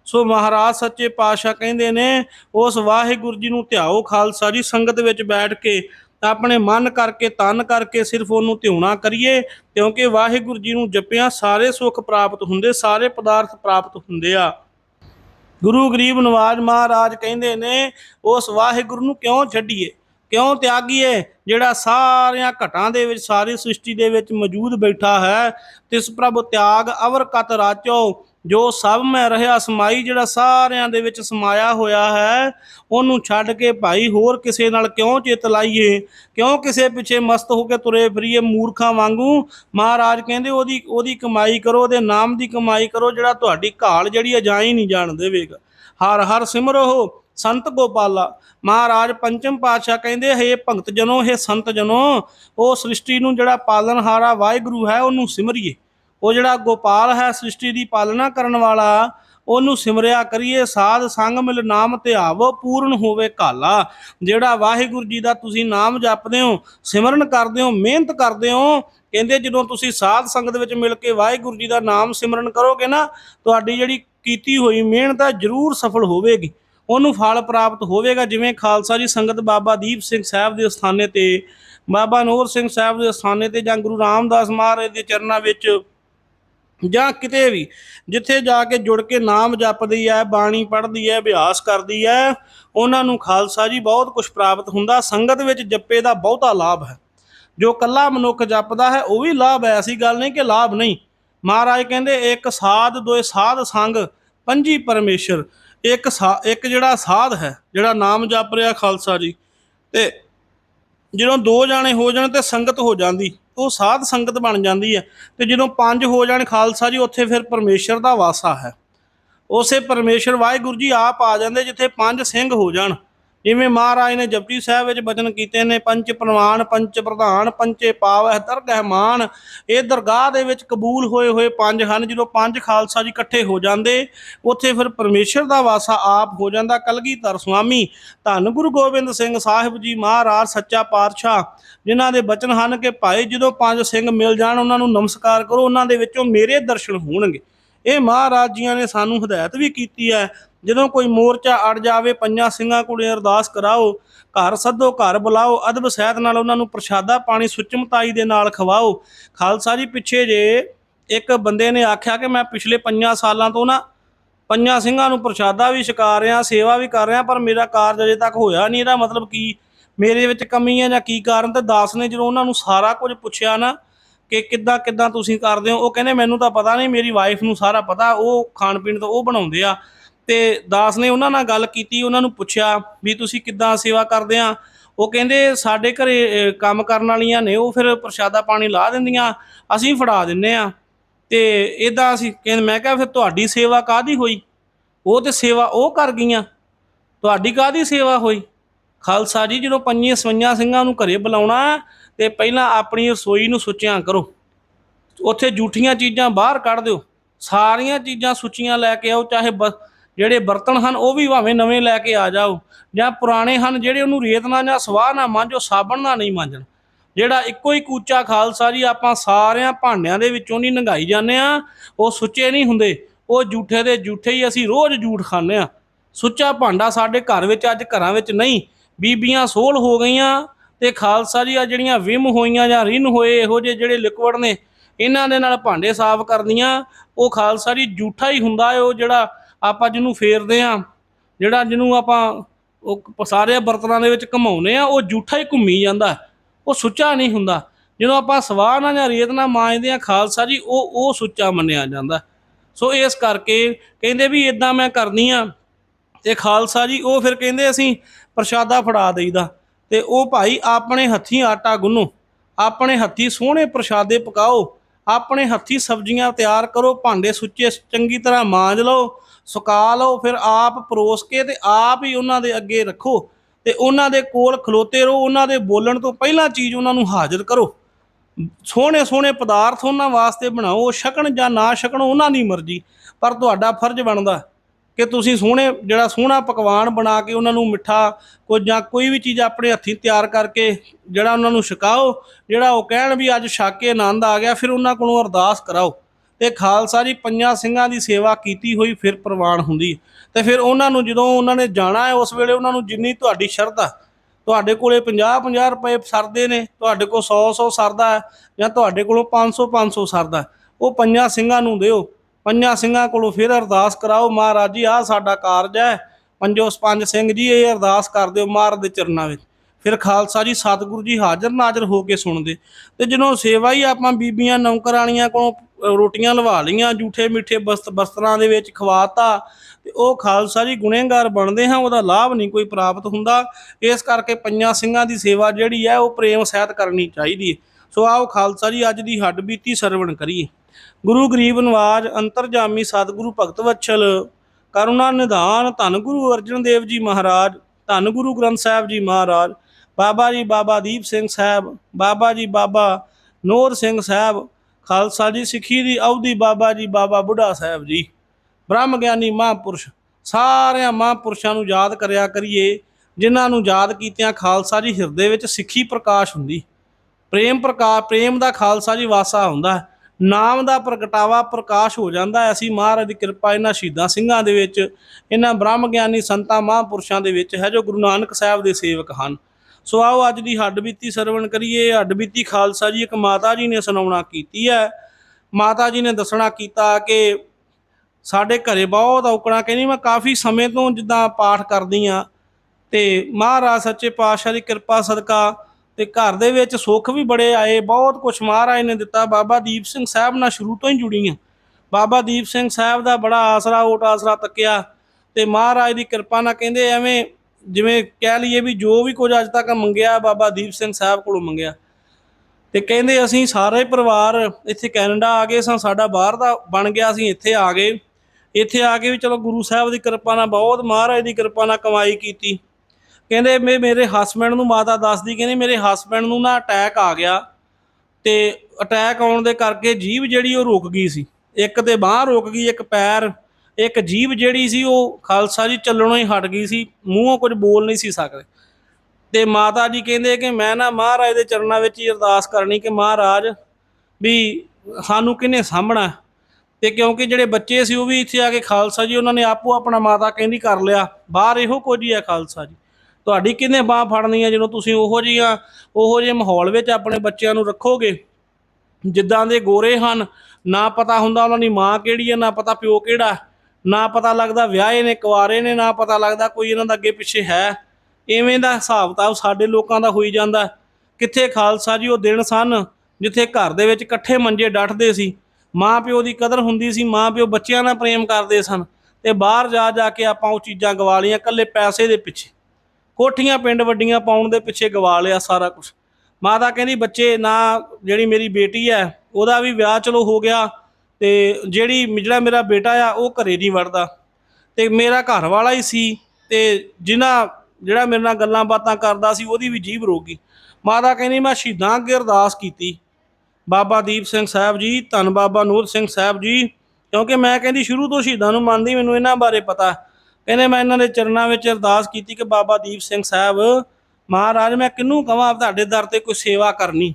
ਸੋ ਮਹਾਰਾਜ ਸੱਚੇ ਪਾਤਸ਼ਾਹ ਕਹਿੰਦੇ ਨੇ, ਉਸ ਵਾਹਿਗੁਰੂ ਜੀ ਨੂੰ ਧਿਆਓ ਖਾਲਸਾ ਜੀ, ਸੰਗਤ ਵਿੱਚ ਬੈਠ ਕੇ ਆਪਣੇ ਮਨ ਕਰਕੇ, ਤਨ ਕਰਕੇ ਸਿਰਫ ਉਹਨੂੰ ਧਿਉਣਾ ਕਰੀਏ, ਕਿਉਂਕਿ ਵਾਹਿਗੁਰੂ ਜੀ ਨੂੰ ਜਪਿਆ ਸਾਰੇ ਸੁੱਖ ਪ੍ਰਾਪਤ ਹੁੰਦੇ, ਸਾਰੇ ਪਦਾਰਥ ਪ੍ਰਾਪਤ ਹੁੰਦੇ ਆ। ਗੁਰੂ ਗਰੀਬ ਨਵਾਜ ਮਹਾਰਾਜ ਕਹਿੰਦੇ ਨੇ, ਉਸ ਵਾਹਿਗੁਰੂ ਨੂੰ ਕਿਉਂ ਛੱਡੀਏ? ਕਿਉਂ ਤਿਆਗੀਏ? ਜਿਹੜਾ ਸਾਰਿਆਂ ਘਟਾਂ ਦੇ ਵਿੱਚ, ਸਾਰੀ ਸ੍ਰਿਸ਼ਟੀ ਦੇ ਵਿੱਚ ਮੌਜੂਦ ਬੈਠਾ ਹੈ, ਤਿਸ ਪ੍ਰਭ ਤਿਆਗ ਅਵਰ ਕਤ ਰਾਚੋ ਜੋ ਸਭ ਮੈਂ ਰਹਿਆ ਸਮਾਈ ਜਿਹੜਾ ਸਾਰਿਆਂ ਦੇ ਵਿੱਚ ਸਮਾਇਆ ਹੋਇਆ ਹੈ, ਉਹਨੂੰ ਛੱਡ ਕੇ ਭਾਈ ਹੋਰ ਕਿਸੇ ਨਾਲ ਕਿਉਂ ਚਿੱਤ ਲਾਈਏ? ਕਿਉਂ ਕਿਸੇ ਪਿੱਛੇ ਮਸਤ ਹੋ ਕੇ ਤੁਰੇ ਫਿਰੀਏ ਮੂਰਖਾਂ ਵਾਂਗੂ? ਮਹਾਰਾਜ ਕਹਿੰਦੇ ਉਹਦੀ ਉਹਦੀ ਕਮਾਈ ਕਰੋ, ਉਹਦੇ ਨਾਮ ਦੀ ਕਮਾਈ ਕਰੋ, ਜਿਹੜਾ ਤੁਹਾਡੀ ਘਾਲ ਜਿਹੜੀ ਅਜਾਈ ਨਹੀਂ ਜਾਣ ਦੇਵੇਗਾ। ਹਰ ਹਰ ਸਿਮਰੋ ਸੰਤ ਗੋਪਾਲਾ। ਮਹਾਰਾਜ ਪੰਚਮ ਪਾਤਸ਼ਾਹ ਕਹਿੰਦੇ, ਹੈ ਭਗਤ ਜਨੋ ਇਹ ਸੰਤ ਜਨੋ, ਉਹ ਸ੍ਰਿਸ਼ਟੀ ਨੂੰ ਜਿਹੜਾ ਪਾਲਣਹਾਰਾ ਵਾਹਿਗੁਰੂ ਹੈ, ਉਹਨੂੰ ਸਿਮਰੀਏ। ਉਹ ਜਿਹੜਾ ਗੋਪਾਲ ਹੈ ਸ੍ਰਿਸ਼ਟੀ ਦੀ ਪਾਲਣਾ ਕਰਨ ਵਾਲਾ, ਉਹਨੂੰ ਸਿਮਰਿਆ ਕਰੀਏ, ਸਾਧ ਸੰਗ ਮਿਲ ਨਾਮ ਧਿਆਵੋ ਪੂਰਨ ਹੋਵੇ ਕਾਲਾ। ਜਿਹੜਾ ਵਾਹਿਗੁਰੂ ਜੀ ਦਾ ਤੁਸੀਂ ਨਾਮ ਜਪਦੇ ਹੋ, ਸਿਮਰਨ ਕਰਦੇ ਹੋ, ਮਿਹਨਤ ਕਰਦੇ ਹੋ, ਕਹਿੰਦੇ ਜਦੋਂ ਤੁਸੀਂ ਸਾਧ ਸੰਗਤ ਵਿੱਚ ਮਿਲ ਕੇ ਵਾਹਿਗੁਰੂ ਜੀ ਦਾ ਨਾਮ ਸਿਮਰਨ ਕਰੋਗੇ ਨਾ, ਤੁਹਾਡੀ ਜਿਹੜੀ ਕੀਤੀ ਹੋਈ ਮਿਹਨਤ ਹੈ ਜ਼ਰੂਰ ਸਫਲ ਹੋਵੇਗੀ। ਉਹਨੂੰ ਫਲ ਪ੍ਰਾਪਤ ਹੋਵੇਗਾ, ਜਿਵੇਂ ਖਾਲਸਾ ਜੀ ਸੰਗਤ ਬਾਬਾ ਦੀਪ ਸਿੰਘ ਸਾਹਿਬ ਦੇ ਸਥਾਨੇ ਤੇ, ਬਾਬਾ ਨੂਰ ਸਿੰਘ ਸਾਹਿਬ ਦੇ ਸਥਾਨੇ ਤੇ ਜਾਂ ਗੁਰੂ ਰਾਮਦਾਸ ਮਹਾਰਾਜ ਦੇ ਚਰਨਾਂ ਵਿੱਚ ਜਾਂ ਕਿਤੇ ਵੀ, ਜਿੱਥੇ ਜਾ ਕੇ ਜੁੜ ਕੇ ਨਾਮ ਜਪਦੀ ਹੈ, ਬਾਣੀ ਪੜ੍ਹਦੀ ਹੈ, ਅਭਿਆਸ ਕਰਦੀ ਹੈ, ਉਹਨਾਂ ਨੂੰ ਖਾਲਸਾ ਜੀ ਬਹੁਤ ਕੁਝ ਪ੍ਰਾਪਤ ਹੁੰਦਾ, ਸੰਗਤ ਵਿੱਚ ਜੱਪੇ ਦਾ ਬਹੁਤਾ ਲਾਭ ਹੈ। ਜੋ ਕੱਲਾ ਮਨੁੱਖ ਜਪਦਾ ਹੈ, ਉਹ ਵੀ ਲਾਭ ਹੈ। ਐਸੀ ਗੱਲ ਨਹੀਂ ਕਿ ਲਾਭ ਨਹੀਂ। ਮਹਾਰਾਜ ਕਹਿੰਦੇ, ਇੱਕ ਸਾਧ ਦੋਏ ਸਾਧ ਸੰਗ, ਪੰਜੀ ਪਰਮੇਸ਼ਰ। ਇੱਕ ਸਾ- ਇੱਕ ਜਿਹੜਾ ਸਾਧ ਹੈ, ਜਿਹੜਾ ਨਾਮ ਜਪ ਰਿਹਾ ਖਾਲਸਾ ਜੀ, ਤੇ ਜਦੋਂ ਦੋ ਜਾਣੇ ਹੋ ਜਾਣ ਤੇ ਸੰਗਤ ਹੋ ਜਾਂਦੀ। ਉਹ ਸਾਧ ਸੰਗਤ ਬਣ ਜਾਂਦੀ ਹੈ ਤੇ ਜਦੋਂ ਪੰਜ ਹੋ ਜਾਣ ਖਾਲਸਾ ਜੀ, ਉੱਥੇ ਫਿਰ ਪਰਮੇਸ਼ਰ ਦਾ ਵਾਸਾ ਹੈ। ਉਸੇ ਪਰਮੇਸ਼ਰ ਵਾਹਿਗੁਰੂ ਜੀ ਆਪ ਆ ਜਾਂਦੇ ਜਿੱਥੇ ਪੰਜ ਸਿੰਘ ਹੋ ਜਾਣ। ਜਿਵੇਂ ਮਹਾਰਾਜ ਨੇ ਜਪਜੀ ਸਾਹਿਬ ਵਿੱਚ ਬਚਨ ਕੀਤੇ ਨੇ, ਪੰਜ ਪ੍ਰਵਾਨ, ਪੰਜ ਪ੍ਰਧਾਨ ਪੰਚੇ ਪਾਵਹਿ, ਦਰਗਹਿ ਮਾਨ। ਇਹ ਦਰਗਾਹ ਦੇ ਵਿੱਚ ਕਬੂਲ ਹੋਏ ਹੋਏ ਪੰਜ ਹਨ, ਜਦੋਂ ਪੰਜ ਖਾਲਸਾ ਜੀ ਇਕੱਠੇ ਹੋ ਜਾਂਦੇ, ਉੱਥੇ ਫਿਰ ਪਰਮੇਸ਼ਰ ਦਾ ਵਾਸਾ ਆਪ ਹੋ ਜਾਂਦਾ, ਕਲਗੀਧਰ ਸੁਆਮੀ। ਧੰਨ ਗੁਰੂ ਗੋਬਿੰਦ ਸਿੰਘ ਸਾਹਿਬ ਜੀ ਮਹਾਰਾਜ, ਸੱਚਾ ਪਾਤਸ਼ਾਹ, ਜਿਨ੍ਹਾਂ ਦੇ ਬਚਨ ਹਨ ਕਿ ਭਾਈ ਜਦੋਂ ਪੰਜ ਸਿੰਘ ਮਿਲ ਜਾਣ, ਉਹਨਾਂ ਨੂੰ ਨਮਸਕਾਰ ਕਰੋ, ਉਹਨਾਂ ਦੇ ਵਿੱਚੋਂ ਮੇਰੇ ਦਰਸ਼ਨ ਹੋਣਗੇ। ਇਹ ਮਹਾਰਾਜ ਜੀਆਂ ਨੇ ਸਾਨੂੰ ਹਦਾਇਤ ਵੀ ਕੀਤੀ ਹੈ ਜਦੋਂ ਕੋਈ ਮੋਰਚਾ ਅੜ ਜਾਵੇ, ਪੰਜਾਂ ਸਿੰਘਾਂ ਕੋਲੇ ਅਰਦਾਸ ਕਰਾਓ, ਘਰ ਸੱਦੋ, ਘਰ ਬੁਲਾਓ, ਅਦਬ ਸਹਿਤ ਨਾਲ ਉਹਨਾਂ ਨੂੰ ਪ੍ਰਸ਼ਾਦਾ ਪਾਣੀ, ਸੁਚਮਤਾਈ ਦੇ ਨਾਲ ਖਵਾਓ। ਖਾਲਸਾ ਜੀ ਪਿੱਛੇ ਜੇ ਇੱਕ ਬੰਦੇ ਨੇ ਆਖਿਆ ਕਿ ਮੈਂ ਪਿਛਲੇ ਪੰਜਾਂ ਸਾਲਾਂ ਤੋਂ ਨਾ ਪੰਜਾਂ ਸਿੰਘਾਂ ਨੂੰ ਪ੍ਰਸ਼ਾਦਾ ਵੀ ਛਕਾ ਰਿਹਾ, ਸੇਵਾ ਵੀ ਕਰ ਰਿਹਾ, ਪਰ ਮੇਰਾ ਕਾਰਜ ਅਜੇ ਤੱਕ ਹੋਇਆ ਨਹੀਂ। ਇਹਦਾ ਮਤਲਬ ਕੀ? ਮੇਰੇ ਵਿੱਚ ਕਮੀ ਹੈ ਜਾਂ ਕੀ ਕਾਰਨ? ਤੇ ਦਾਸ ਨੇ ਜਦੋਂ ਉਹਨਾਂ ਨੂੰ ਸਾਰਾ ਕੁਝ ਪੁੱਛਿਆ ਨਾ ਕਿ ਕਿੱਦਾਂ ਕਿੱਦਾਂ ਤੁਸੀਂ ਕਰਦੇ ਹੋ, ਉਹ ਕਹਿੰਦੇ, ਮੈਨੂੰ ਤਾਂ ਪਤਾ ਨਹੀਂ, ਮੇਰੀ ਵਾਈਫ ਨੂੰ ਸਾਰਾ ਪਤਾ, ਉਹ ਖਾਣ ਪੀਣ ਤੋਂ ਉਹ ਬਣਾਉਂਦੇ ਆ। ਤੇ ਦਾਸ ਨੇ ਉਹਨਾਂ ਨਾਲ ਗੱਲ ਕੀਤੀ, ਉਹਨਾਂ ਨੂੰ ਪੁੱਛਿਆ ਵੀ ਤੁਸੀਂ ਕਿੱਦਾਂ ਸੇਵਾ ਕਰਦੇ ਆ? ਉਹ ਕਹਿੰਦੇ ਸਾਡੇ ਘਰੇ ਕੰਮ ਕਰਨ ਵਾਲੀਆਂ ਨੇ, ਉਹ ਫਿਰ ਪ੍ਰਸ਼ਾਦਾ ਪਾਣੀ ਲਾ ਦਿੰਦੀਆਂ, ਅਸੀਂ ਫੜਾ ਦਿੰਨੇ ਆ। ਤੇ ਇਦਾਂ ਅਸੀਂ ਕਹਿੰਦੇ, ਮੈਂ ਕਿਹਾ ਫਿਰ ਤੁਹਾਡੀ ਸੇਵਾ ਕਾਦੀ ਹੋਈ? ਉਹ ਤੇ ਸੇਵਾ ਉਹ ਕਰ ਗਈਆਂ। ਤੁਹਾਡੀ ਕਾਦੀ ਸੇਵਾ ਹੋਈ? ਖਾਲਸਾ ਜੀ, ਜਦੋਂ ਪੰਜੀਆਂ ਸਵਈਆਂ ਸਿੰਘਾਂ ਨੂੰ ਘਰੇ ਬੁਲਾਉਣਾ ਤੇ ਪਹਿਲਾਂ ਆਪਣੀ ਰਸੋਈ ਨੂੰ ਸੁੱਚਿਆਂ ਕਰੋ। ਉੱਥੇ ਜੂਠੀਆਂ ਚੀਜ਼ਾਂ ਬਾਹਰ ਕੱਢ ਦਿਓ। ਸਾਰੀਆਂ ਚੀਜ਼ਾਂ ਸੁੱਚੀਆਂ ਲੈ ਕੇ ਆਓ, ਚਾਹੇ ਬ- ਜਿਹੜੇ ਬਰਤਨ ਹਨ ਉਹ ਵੀ ਭਾਵੇਂ ਨਵੇਂ ਲੈ ਕੇ ਆ ਜਾਓ ਜਾਂ ਪੁਰਾਣੇ ਹਨ ਜਿਹੜੇ ਉਹਨੂੰ ਰੇਤ ਨਾਲ ਜਾਂ ਸਵਾਹ ਨਾਲ ਮਾਂਜੋ, ਸਾਬਣ ਨਾਲ ਨਹੀਂ ਮਾਂਜਣ। ਜਿਹੜਾ ਇੱਕੋ ਹੀ ਕੂਚਾ ਖਾਲਸਾ ਜੀ, ਆਪਾਂ ਸਾਰਿਆਂ ਭਾਂਡਿਆਂ ਦੇ ਵਿੱਚੋਂ ਨਹੀਂ ਨੰਗਾਈ ਜਾਂਦੇ ਆ ਉਹ ਸੁੱਚੇ ਨਹੀਂ ਹੁੰਦੇ। ਉਹ ਜੂਠੇ ਦੇ ਜੂਠੇ ਹੀ ਅਸੀਂ ਰੋਜ਼ ਜੂਠ ਖਾਂਦੇ ਆ ਸੁੱਚਾ ਭਾਂਡਾ ਸਾਡੇ ਘਰ ਵਿੱਚ ਅੱਜ ਘਰਾਂ ਵਿੱਚ ਨਹੀਂ, ਬੀਬੀਆਂ ਸੋਲ ਹੋ ਗਈਆਂ ਤੇ ਖਾਲਸਾ ਜੀ ਆ ਜਿਹੜੀਆਂ ਵਿਮ ਹੋਈਆਂ ਜਾਂ ਰਿਨ ਹੋਏ ਇਹੋ ਜਿਹੇ ਜਿਹੜੇ ਲਿਕਵਿਡ ਨੇ, ਇਹਨਾਂ ਦੇ ਨਾਲ ਭਾਂਡੇ ਸਾਫ਼ ਕਰਦੀਆਂ ਉਹ ਖਾਲਸਾ ਜੀ ਜੂਠਾ ਹੀ ਹੁੰਦਾ ਹੈ, ਉਹ ਜਿਹੜਾ ਆਪਾਂ ਜਿਹਨੂੰ ਫੇਰਦੇ ਆ ਜਿਹੜਾ ਜਿਹਨੂੰ ਆਪਾਂ ਉਹ ਸਾਰੇ ਬਰਤਨਾਂ ਦੇ ਵਿੱਚ ਘਮਾਉਨੇ ਆ ਉਹ ਜੂਠਾ ਹੀ ਘੁੰਮੀ ਜਾਂਦਾ। ਉਹ ਸੁੱਚਾ ਨਹੀਂ ਹੁੰਦਾ। ਜਦੋਂ ਆਪਾਂ ਸਵਾਹ ਨਾਲ ਜਾਂ ਰੇਤ ਨਾਲ ਮਾਂਜਦੇ ਆ ਖਾਲਸਾ ਜੀ, ਉਹ ਉਹ ਸੁੱਚਾ ਮੰਨਿਆ ਜਾਂਦਾ। ਸੋ ਇਸ ਕਰਕੇ ਕਹਿੰਦੇ ਵੀ ਇਦਾਂ ਮੈਂ ਕਰਨੀ ਆ ਤੇ ਖਾਲਸਾ ਜੀ, ਉਹ ਫਿਰ ਕਹਿੰਦੇ ਅਸੀਂ ਪ੍ਰਸ਼ਾਦਾ ਫੜਾ ਦੇਈਦਾ। ਤੇ ਉਹ ਭਾਈ ਆਪਣੇ ਹੱਥੀਂ ਆਟਾ ਗੁੰਨੋ, ਆਪਣੇ ਹੱਥੀਂ ਸੋਹਣੇ ਪ੍ਰਸ਼ਾਦੇ ਪਕਾਓ, ਆਪਣੇ ਹੱਥੀਂ ਸਬਜ਼ੀਆਂ ਤਿਆਰ ਕਰੋ, ਭਾਂਡੇ ਸੁੱਚੇ ਚੰਗੀ ਤਰ੍ਹਾਂ ਮਾਂਜ ਲਓ ਸੁਕਾ ਲਓ, ਫਿਰ ਆਪ ਪਰੋਸ ਕੇ ਤੇ ਆਪ ਹੀ ਉਹਨਾਂ ਦੇ ਅੱਗੇ ਰੱਖੋ ਤੇ ਉਹਨਾਂ ਦੇ ਕੋਲ ਖਲੋਤੇ ਰਹੋ, ਉਹਨਾਂ ਦੇ ਬੋਲਣ ਤੋਂ ਪਹਿਲਾਂ ਚੀਜ਼ ਉਹਨਾਂ ਨੂੰ ਹਾਜ਼ਰ ਕਰੋ। ਸੋਹਣੇ ਸੋਹਣੇ ਪਦਾਰਥ ਉਹਨਾਂ ਵਾਸਤੇ ਬਣਾਓ ਛਕਣ ਜਾਂ ਨਾ ਛਕਣ ਉਹਨਾਂ ਦੀ ਮਰਜ਼ੀ, ਪਰ ਤੁਹਾਡਾ ਫਰਜ਼ ਬਣਦਾ ਕਿ ਤੁਸੀਂ ਸੋਹਣੇ, ਜਿਹੜਾ ਸੋਹਣਾ ਪਕਵਾਨ ਬਣਾ ਕੇ ਉਹਨਾਂ ਨੂੰ ਮਿੱਠਾ ਕੋਈ ਜਾਂ ਕੋਈ ਵੀ ਚੀਜ਼ ਆਪਣੇ ਹੱਥੀਂ ਤਿਆਰ ਕਰਕੇ ਜਿਹੜਾ ਉਹਨਾਂ ਨੂੰ ਛਕਾਓ, ਜਿਹੜਾ ਉਹ ਕਹਿਣ ਵੀ ਅੱਜ ਛਕ ਕੇ ਆਨੰਦ ਆ ਗਿਆ, ਫਿਰ ਉਹਨਾਂ ਕੋਲੋਂ ਅਰਦਾਸ ਕਰਾਓ। ਤੇ ਖਾਲਸਾ ਜੀ ਪੰਜਾਂ ਸਿੰਘਾਂ ਦੀ ਸੇਵਾ ਕੀਤੀ ਹੋਈ ਫਿਰ ਪ੍ਰਵਾਨ ਹੁੰਦੀ ਹੈ। ਤੇ ਫਿਰ ਉਹਨਾਂ ਨੂੰ ਜਦੋਂ ਉਹਨਾਂ ਨੇ ਜਾਣਾ ਹੈ, ਉਸ ਵੇਲੇ ਉਹਨਾਂ ਨੂੰ ਜਿੰਨੀ ਤੁਹਾਡੀ ਸ਼ਰਧਾ, ਤੁਹਾਡੇ ਕੋਲੇ 50 50 ਰੁਪਏ ਸਰਦੇ ਨੇ, ਤੁਹਾਡੇ ਕੋਲ 100 100 ਸਰਦਾ ਹੈ ਜਾਂ ਤੁਹਾਡੇ ਕੋਲੋਂ 500 500 ਸਰਦਾ ਉਹ ਪੰਜਾਂ ਸਿੰਘਾਂ ਨੂੰ ਦਿਓ। ਪੰਜਾਂ ਸਿੰਘਾਂ ਕੋਲੋਂ ਫਿਰ ਅਰਦਾਸ ਕਰਾਓ, ਮਹਾਰਾਜ ਜੀ, ਆਹ ਸਾਡਾ ਕਾਰਜ ਹੈ। ਪੰਜੋ ਪੰਜ ਸਿੰਘ ਜੀ, ਇਹ ਅਰਦਾਸ ਕਰ ਦਿਓ ਮਹਾਰਾਜ ਦੇ ਚਰਨਾਂ ਵਿੱਚ। ਫਿਰ ਖਾਲਸਾ ਜੀ, ਸਤਿਗੁਰੂ ਜੀ ਹਾਜ਼ਰ ਨਾਜ਼ਰ ਹੋ ਕੇ ਸੁਣਦੇ। ਤੇ ਜਦੋਂ ਸੇਵਾ ਹੀ ਆਪਾਂ ਬੀਬੀਆਂ, ਨੌਕਰਾਣੀਆਂ ਕੋਲੋਂ ਰੋਟੀਆਂ ਲਵਾ ਲਈਆਂ, ਜੂਠੇ ਮਿੱਠੇ ਬਸਤ, ਬਸਤਰਾਂ ਦੇ ਵਿੱਚ ਖਵਾਤਾ ਤੇ ਉਹ ਖਾਲਸਾ ਜੀ ਗੁਨੇਗਾਰ ਬਣਦੇ ਹਾਂ, ਉਹਦਾ ਲਾਭ ਨਹੀਂ ਕੋਈ ਪ੍ਰਾਪਤ ਹੁੰਦਾ। ਇਸ ਕਰਕੇ ਪੰਜਾਂ ਸਿੰਘਾਂ ਦੀ ਸੇਵਾ ਜਿਹੜੀ ਹੈ, ਉਹ ਪ੍ਰੇਮ ਸਹਿਤ ਕਰਨੀ ਚਾਹੀਦੀ ਹੈ। ਸੋ ਆਓ ਖਾਲਸਾ ਜੀ, ਅੱਜ ਦੀ ਹੱਡ ਬੀਤੀ ਸਰਵਣ ਕਰੀਏ। ਗੁਰੂ ਗਰੀਬ ਨਵਾਜ, ਅੰਤਰਜਾਮੀ ਸਤਿਗੁਰੂ ਭਗਤ ਵਛਲ, ਕਰੁਣਾ ਨਿਧਾਨ ਧੰਨ ਗੁਰੂ ਅਰਜਨ ਦੇਵ ਜੀ ਮਹਾਰਾਜ, ਧੰਨ ਗੁਰੂ ਗ੍ਰੰਥ ਸਾਹਿਬ ਜੀ ਮਹਾਰਾਜ, ਬਾਬਾ ਜੀ ਬਾਬਾ ਦੀਪ ਸਿੰਘ ਸਾਹਿਬ, ਬਾਬਾ ਜੀ ਬਾਬਾ ਨੂਰ ਸਿੰਘ ਸਾਹਿਬ ਖਾਲਸਾ ਜੀ, ਸਿੱਖੀ ਦੀ ਅਵਧੀ ਬਾਬਾ ਜੀ, ਬਾਬਾ ਬੁੱਢਾ ਸਾਹਿਬ ਜੀ ਬ੍ਰਹਮ ਗਿਆਨੀ ਮਹਾਂਪੁਰਸ਼, ਸਾਰਿਆਂ ਮਹਾਂਪੁਰਸ਼ਾਂ ਨੂੰ ਯਾਦ ਕਰਿਆ ਕਰੀਏ, ਜਿਨ੍ਹਾਂ ਨੂੰ ਯਾਦ ਕੀਤਿਆਂ ਖਾਲਸਾ ਜੀ ਹਿਰਦੇ ਵਿੱਚ ਸਿੱਖੀ ਪ੍ਰਕਾਸ਼ ਹੁੰਦੀ। ਪ੍ਰੇਮ ਪ੍ਰਕਾਸ਼ ਪ੍ਰੇਮ ਦਾ ਖਾਲਸਾ ਜੀ ਵਾਸਾ ਹੁੰਦਾ ਨਾਮ ਦਾ ਪ੍ਰਗਟਾਵਾ ਪ੍ਰਕਾਸ਼ ਹੋ ਜਾਂਦਾ ਹੈ। ਅਸੀਂ ਮਹਾਰਾਜ ਦੀ ਕਿਰਪਾ ਇਹਨਾਂ ਸ਼ਹੀਦਾਂ ਸਿੰਘਾਂ ਦੇ ਵਿੱਚ, ਇਹਨਾਂ ਬ੍ਰਹਮ ਗਿਆਨੀ ਸੰਤਾਂ ਮਹਾਂਪੁਰਸ਼ਾਂ ਦੇ ਵਿੱਚ ਹੈ, ਜੋ ਗੁਰੂ ਨਾਨਕ ਸਾਹਿਬ ਦੇ ਸੇਵਕ ਹਨ। ਸੋ ਆਓ ਅੱਜ ਦੀ ਹੱਡ ਬੀਤੀ ਸਰਵਣ ਕਰੀਏ। ਹੱਡ ਬੀਤੀ ਖਾਲਸਾ ਜੀ, ਇੱਕ ਮਾਤਾ ਜੀ ਨੇ ਸੁਣਾਉਣਾ ਕੀਤੀ ਹੈ। ਮਾਤਾ ਜੀ ਨੇ ਦੱਸਣਾ ਕੀਤਾ ਕਿ ਸਾਡੇ ਘਰੇ ਬਹੁਤ ਔਕੜਾਂ, ਕਹਿੰਦੀ ਮੈਂ ਕਾਫੀ ਸਮੇਂ ਤੋਂ ਜਿੱਦਾਂ ਪਾਠ ਕਰਦੀ ਆ ਤੇ ਮਹਾਰਾਜ ਸੱਚੇ ਪਾਤਸ਼ਾਹ ਦੀ ਕਿਰਪਾ, ਸਦਕਾ ਤੇ ਘਰ ਦੇ ਵਿੱਚ ਸੁੱਖ ਵੀ ਬੜੇ ਆਏ। ਬਹੁਤ ਕੁਝ ਮਹਾਰਾਜ ਨੇ ਦਿੱਤਾ। ਬਾਬਾ ਦੀਪ ਸਿੰਘ ਸਾਹਿਬ ਨਾਲ ਸ਼ੁਰੂ ਤੋਂ ਹੀ ਜੁੜੀ ਆ ਬਾਬਾ ਦੀਪ ਸਿੰਘ ਸਾਹਿਬ ਦਾ ਬੜਾ ਆਸਰਾ, ਓਟ ਆਸਰਾ ਤੱਕਿਆ। ਤੇ ਮਹਾਰਾਜ ਦੀ ਕਿਰਪਾ ਨਾਲ ਕਹਿੰਦੇ ਐਵੇਂ ਜਿਵੇਂ ਕਹਿ ਲਈਏ ਵੀ ਜੋ ਵੀ ਕੁਝ ਅੱਜ ਤੱਕ ਮੰਗਿਆ ਬਾਬਾ ਦੀਪ ਸਿੰਘ ਸਾਹਿਬ ਕੋਲੋਂ ਮੰਗਿਆ। ਤੇ ਕਹਿੰਦੇ ਅਸੀਂ ਸਾਰੇ ਪਰਿਵਾਰ ਇੱਥੇ ਕੈਨੇਡਾ ਆ ਗਏ ਸਾਂ, ਸਾਡਾ ਬਾਹਰ ਦਾ ਬਣ ਗਿਆ, ਅਸੀਂ ਇੱਥੇ ਆ ਗਏ। ਇੱਥੇ ਆ ਕੇ ਵੀ ਚਲੋ ਗੁਰੂ ਸਾਹਿਬ ਦੀ ਕਿਰਪਾ ਨਾਲ ਬਹੁਤ ਮਹਾਰਾਜ ਦੀ ਕਿਰਪਾ ਨਾਲ ਕਮਾਈ ਕੀਤੀ। ਕਹਿੰਦੇ ਮੈਂ ਮੇਰੇ ਹਸਬੈਂਡ ਨੂੰ ਮਾਤਾ ਦੱਸਦੀ, ਕਹਿੰਦੀ ਮੇਰੇ ਹਸਬੈਂਡ ਨੂੰ ਨਾ ਅਟੈਕ ਆ ਗਿਆ। ਤੇ ਅਟੈਕ ਆਉਣ ਦੇ ਕਰਕੇ ਜੀਭ ਜਿਹੜੀ ਉਹ ਰੁਕ ਗਈ ਸੀ। ਇੱਕ ਤੇ ਬਾਹ ਰੁਕ ਗਈ, ਇੱਕ ਪੈਰ ਇੱਕ ਜੀਭ ਜਿਹੜੀ ਸੀ ਉਹ ਖਾਲਸਾ ਜੀ ਚੱਲਣੋਂ ਹੀ ਹਟ ਗਈ ਸੀ, ਮੂੰਹੋਂ ਕੁਝ ਬੋਲ ਨਹੀਂ ਸੀ ਸਕਦੇ। ਤੇ ਮਾਤਾ ਜੀ ਕਹਿੰਦੇ ਕਿ ਮੈਂ ਨਾ ਮਹਾਰਾਜ ਦੇ ਚਰਨਾਂ ਵਿੱਚ ਹੀ ਅਰਦਾਸ ਕਰਨੀ ਕਿ ਮਹਾਰਾਜ ਵੀ ਸਾਨੂੰ ਕਿਹਨੇ ਸਾਂਭਣਾ ਤੇ ਕਿਉਂਕਿ ਜਿਹੜੇ ਬੱਚੇ ਸੀ ਉਹ ਵੀ ਇੱਥੇ ਆ ਕੇ ਖਾਲਸਾ ਜੀ ਉਹਨਾਂ ਨੇ ਆਪੋ ਆਪਣਾ ਮਾਤਾ ਕਹਿੰਦੀ ਕਰ ਲਿਆ, ਬਾਹਰ ਇਹੋ ਕੁਝ ਹੀ ਹੈ ਖਾਲਸਾ ਜੀ। ਤੁਹਾਡੀ ਕਿਹਨੇ ਬਾਹ ਫੜਨੀ ਹੈ ਜਦੋਂ ਤੁਸੀਂ ਉਹੋ ਜਿਹੀਆਂ, ਉਹੋ ਜਿਹੇ ਮਾਹੌਲ ਵਿੱਚ ਆਪਣੇ ਬੱਚਿਆਂ ਨੂੰ ਰੱਖੋਗੇ? ਜਿੱਦਾਂ ਦੇ ਗੋਰੇ ਹਨ, ਨਾ ਪਤਾ ਹੁੰਦਾ ਉਹਨਾਂ ਦੀ ਮਾਂ ਕਿਹੜੀ ਹੈ, ਨਾ ਪਤਾ ਪਿਓ ਕਿਹੜਾ ਨਾ ਪਤਾ ਲੱਗਦਾ ਵਿਆਹੇ ਨੇ ਕੁਆਰੇ ਨੇ ਨਾ ਪਤਾ ਲੱਗਦਾ ਕੋਈ ਇਹਨਾਂ ਦਾ ਅੱਗੇ ਪਿੱਛੇ ਹੈ। ਐਵੇਂ ਦਾ ਹਿਸਾਬ ਤਾਂ ਸਾਡੇ ਲੋਕਾਂ ਦਾ ਹੋਈ ਜਾਂਦਾ। ਕਿੱਥੇ ਖਾਲਸਾ ਜੀ ਉਹ ਦਿਨ ਸਨ ਜਿੱਥੇ ਘਰ ਦੇ ਵਿੱਚ ਇਕੱਠੇ ਮੰਜੇ ਡੱਟਦੇ ਸੀ। ਮਾਂ ਪਿਓ ਦੀ ਕਦਰ ਹੁੰਦੀ ਸੀ ਮਾਂ ਪਿਓ ਬੱਚਿਆਂ ਨਾਲ ਪ੍ਰੇਮ ਕਰਦੇ ਸਨ ਤੇ ਬਾਹਰ ਜਾ ਜਾ ਕੇ ਆਪਾਂ ਉਹ ਚੀਜ਼ਾਂ ਗਵਾ ਲਈਆਂ ਇਕੱਲੇ ਪੈਸੇ ਦੇ ਪਿੱਛੇ। ਕੋਠੀਆਂ ਪਿੰਡ ਵੱਡੀਆਂ ਪਾਉਣ ਦੇ ਪਿੱਛੇ ਗਵਾ ਲਿਆ ਸਾਰਾ ਕੁਝ ਮਾਤਾ ਕਹਿੰਦੀ, ਬੱਚੇ, ਨਾ, ਜਿਹੜੀ ਮੇਰੀ ਬੇਟੀ ਹੈ, ਉਹਦਾ ਵੀ ਵਿਆਹ ਚਲੋ ਹੋ ਗਿਆ। ਤੇ ਜਿਹੜੀ ਜਿਹੜਾ ਮੇਰਾ ਬੇਟਾ ਆ, ਉਹ ਘਰੇ ਨਹੀਂ ਵੜਦਾ। ਤੇ ਮੇਰਾ ਘਰ ਵਾਲਾ ਹੀ ਸੀ ਤੇ ਜਿਨ੍ਹਾਂ ਜਿਹੜਾ ਮੇਰੇ ਨਾਲ ਗੱਲਾਂ ਬਾਤਾਂ ਕਰਦਾ ਸੀ, ਉਹਦੀ ਵੀ ਜੀਭ ਰੋਕ ਗਈ। ਮਾਤਾ ਕਹਿੰਦੀ, ਮੈਂ ਸ਼ਹੀਦਾਂ ਅੱਗੇ ਅਰਦਾਸ ਕੀਤੀ। ਬਾਬਾ ਦੀਪ ਸਿੰਘ ਸਾਹਿਬ ਜੀ, ਧੰਨ ਬਾਬਾ ਨੂਰ ਸਿੰਘ ਸਾਹਿਬ ਜੀ, ਕਿਉਂਕਿ ਮੈਂ ਕਹਿੰਦੀ, ਸ਼ੁਰੂ ਤੋਂ ਸ਼ਹੀਦਾਂ ਨੂੰ ਮੰਨਦੀ, ਮੈਨੂੰ ਇਹਨਾਂ ਬਾਰੇ ਪਤਾ। ਕਹਿੰਦੇ, ਮੈਂ ਇਹਨਾਂ ਦੇ ਚਰਨਾਂ ਵਿੱਚ ਅਰਦਾਸ ਕੀਤੀ ਕਿ ਬਾਬਾ ਦੀਪ ਸਿੰਘ ਸਾਹਿਬ, ਮਹਾਰਾਜ, ਮੈਂ ਕਿਹਨੂੰ ਕਹਾਂ ਤੁਹਾਡੇ ਦਰ ਤੇ ਕੋਈ ਸੇਵਾ ਕਰਨੀ?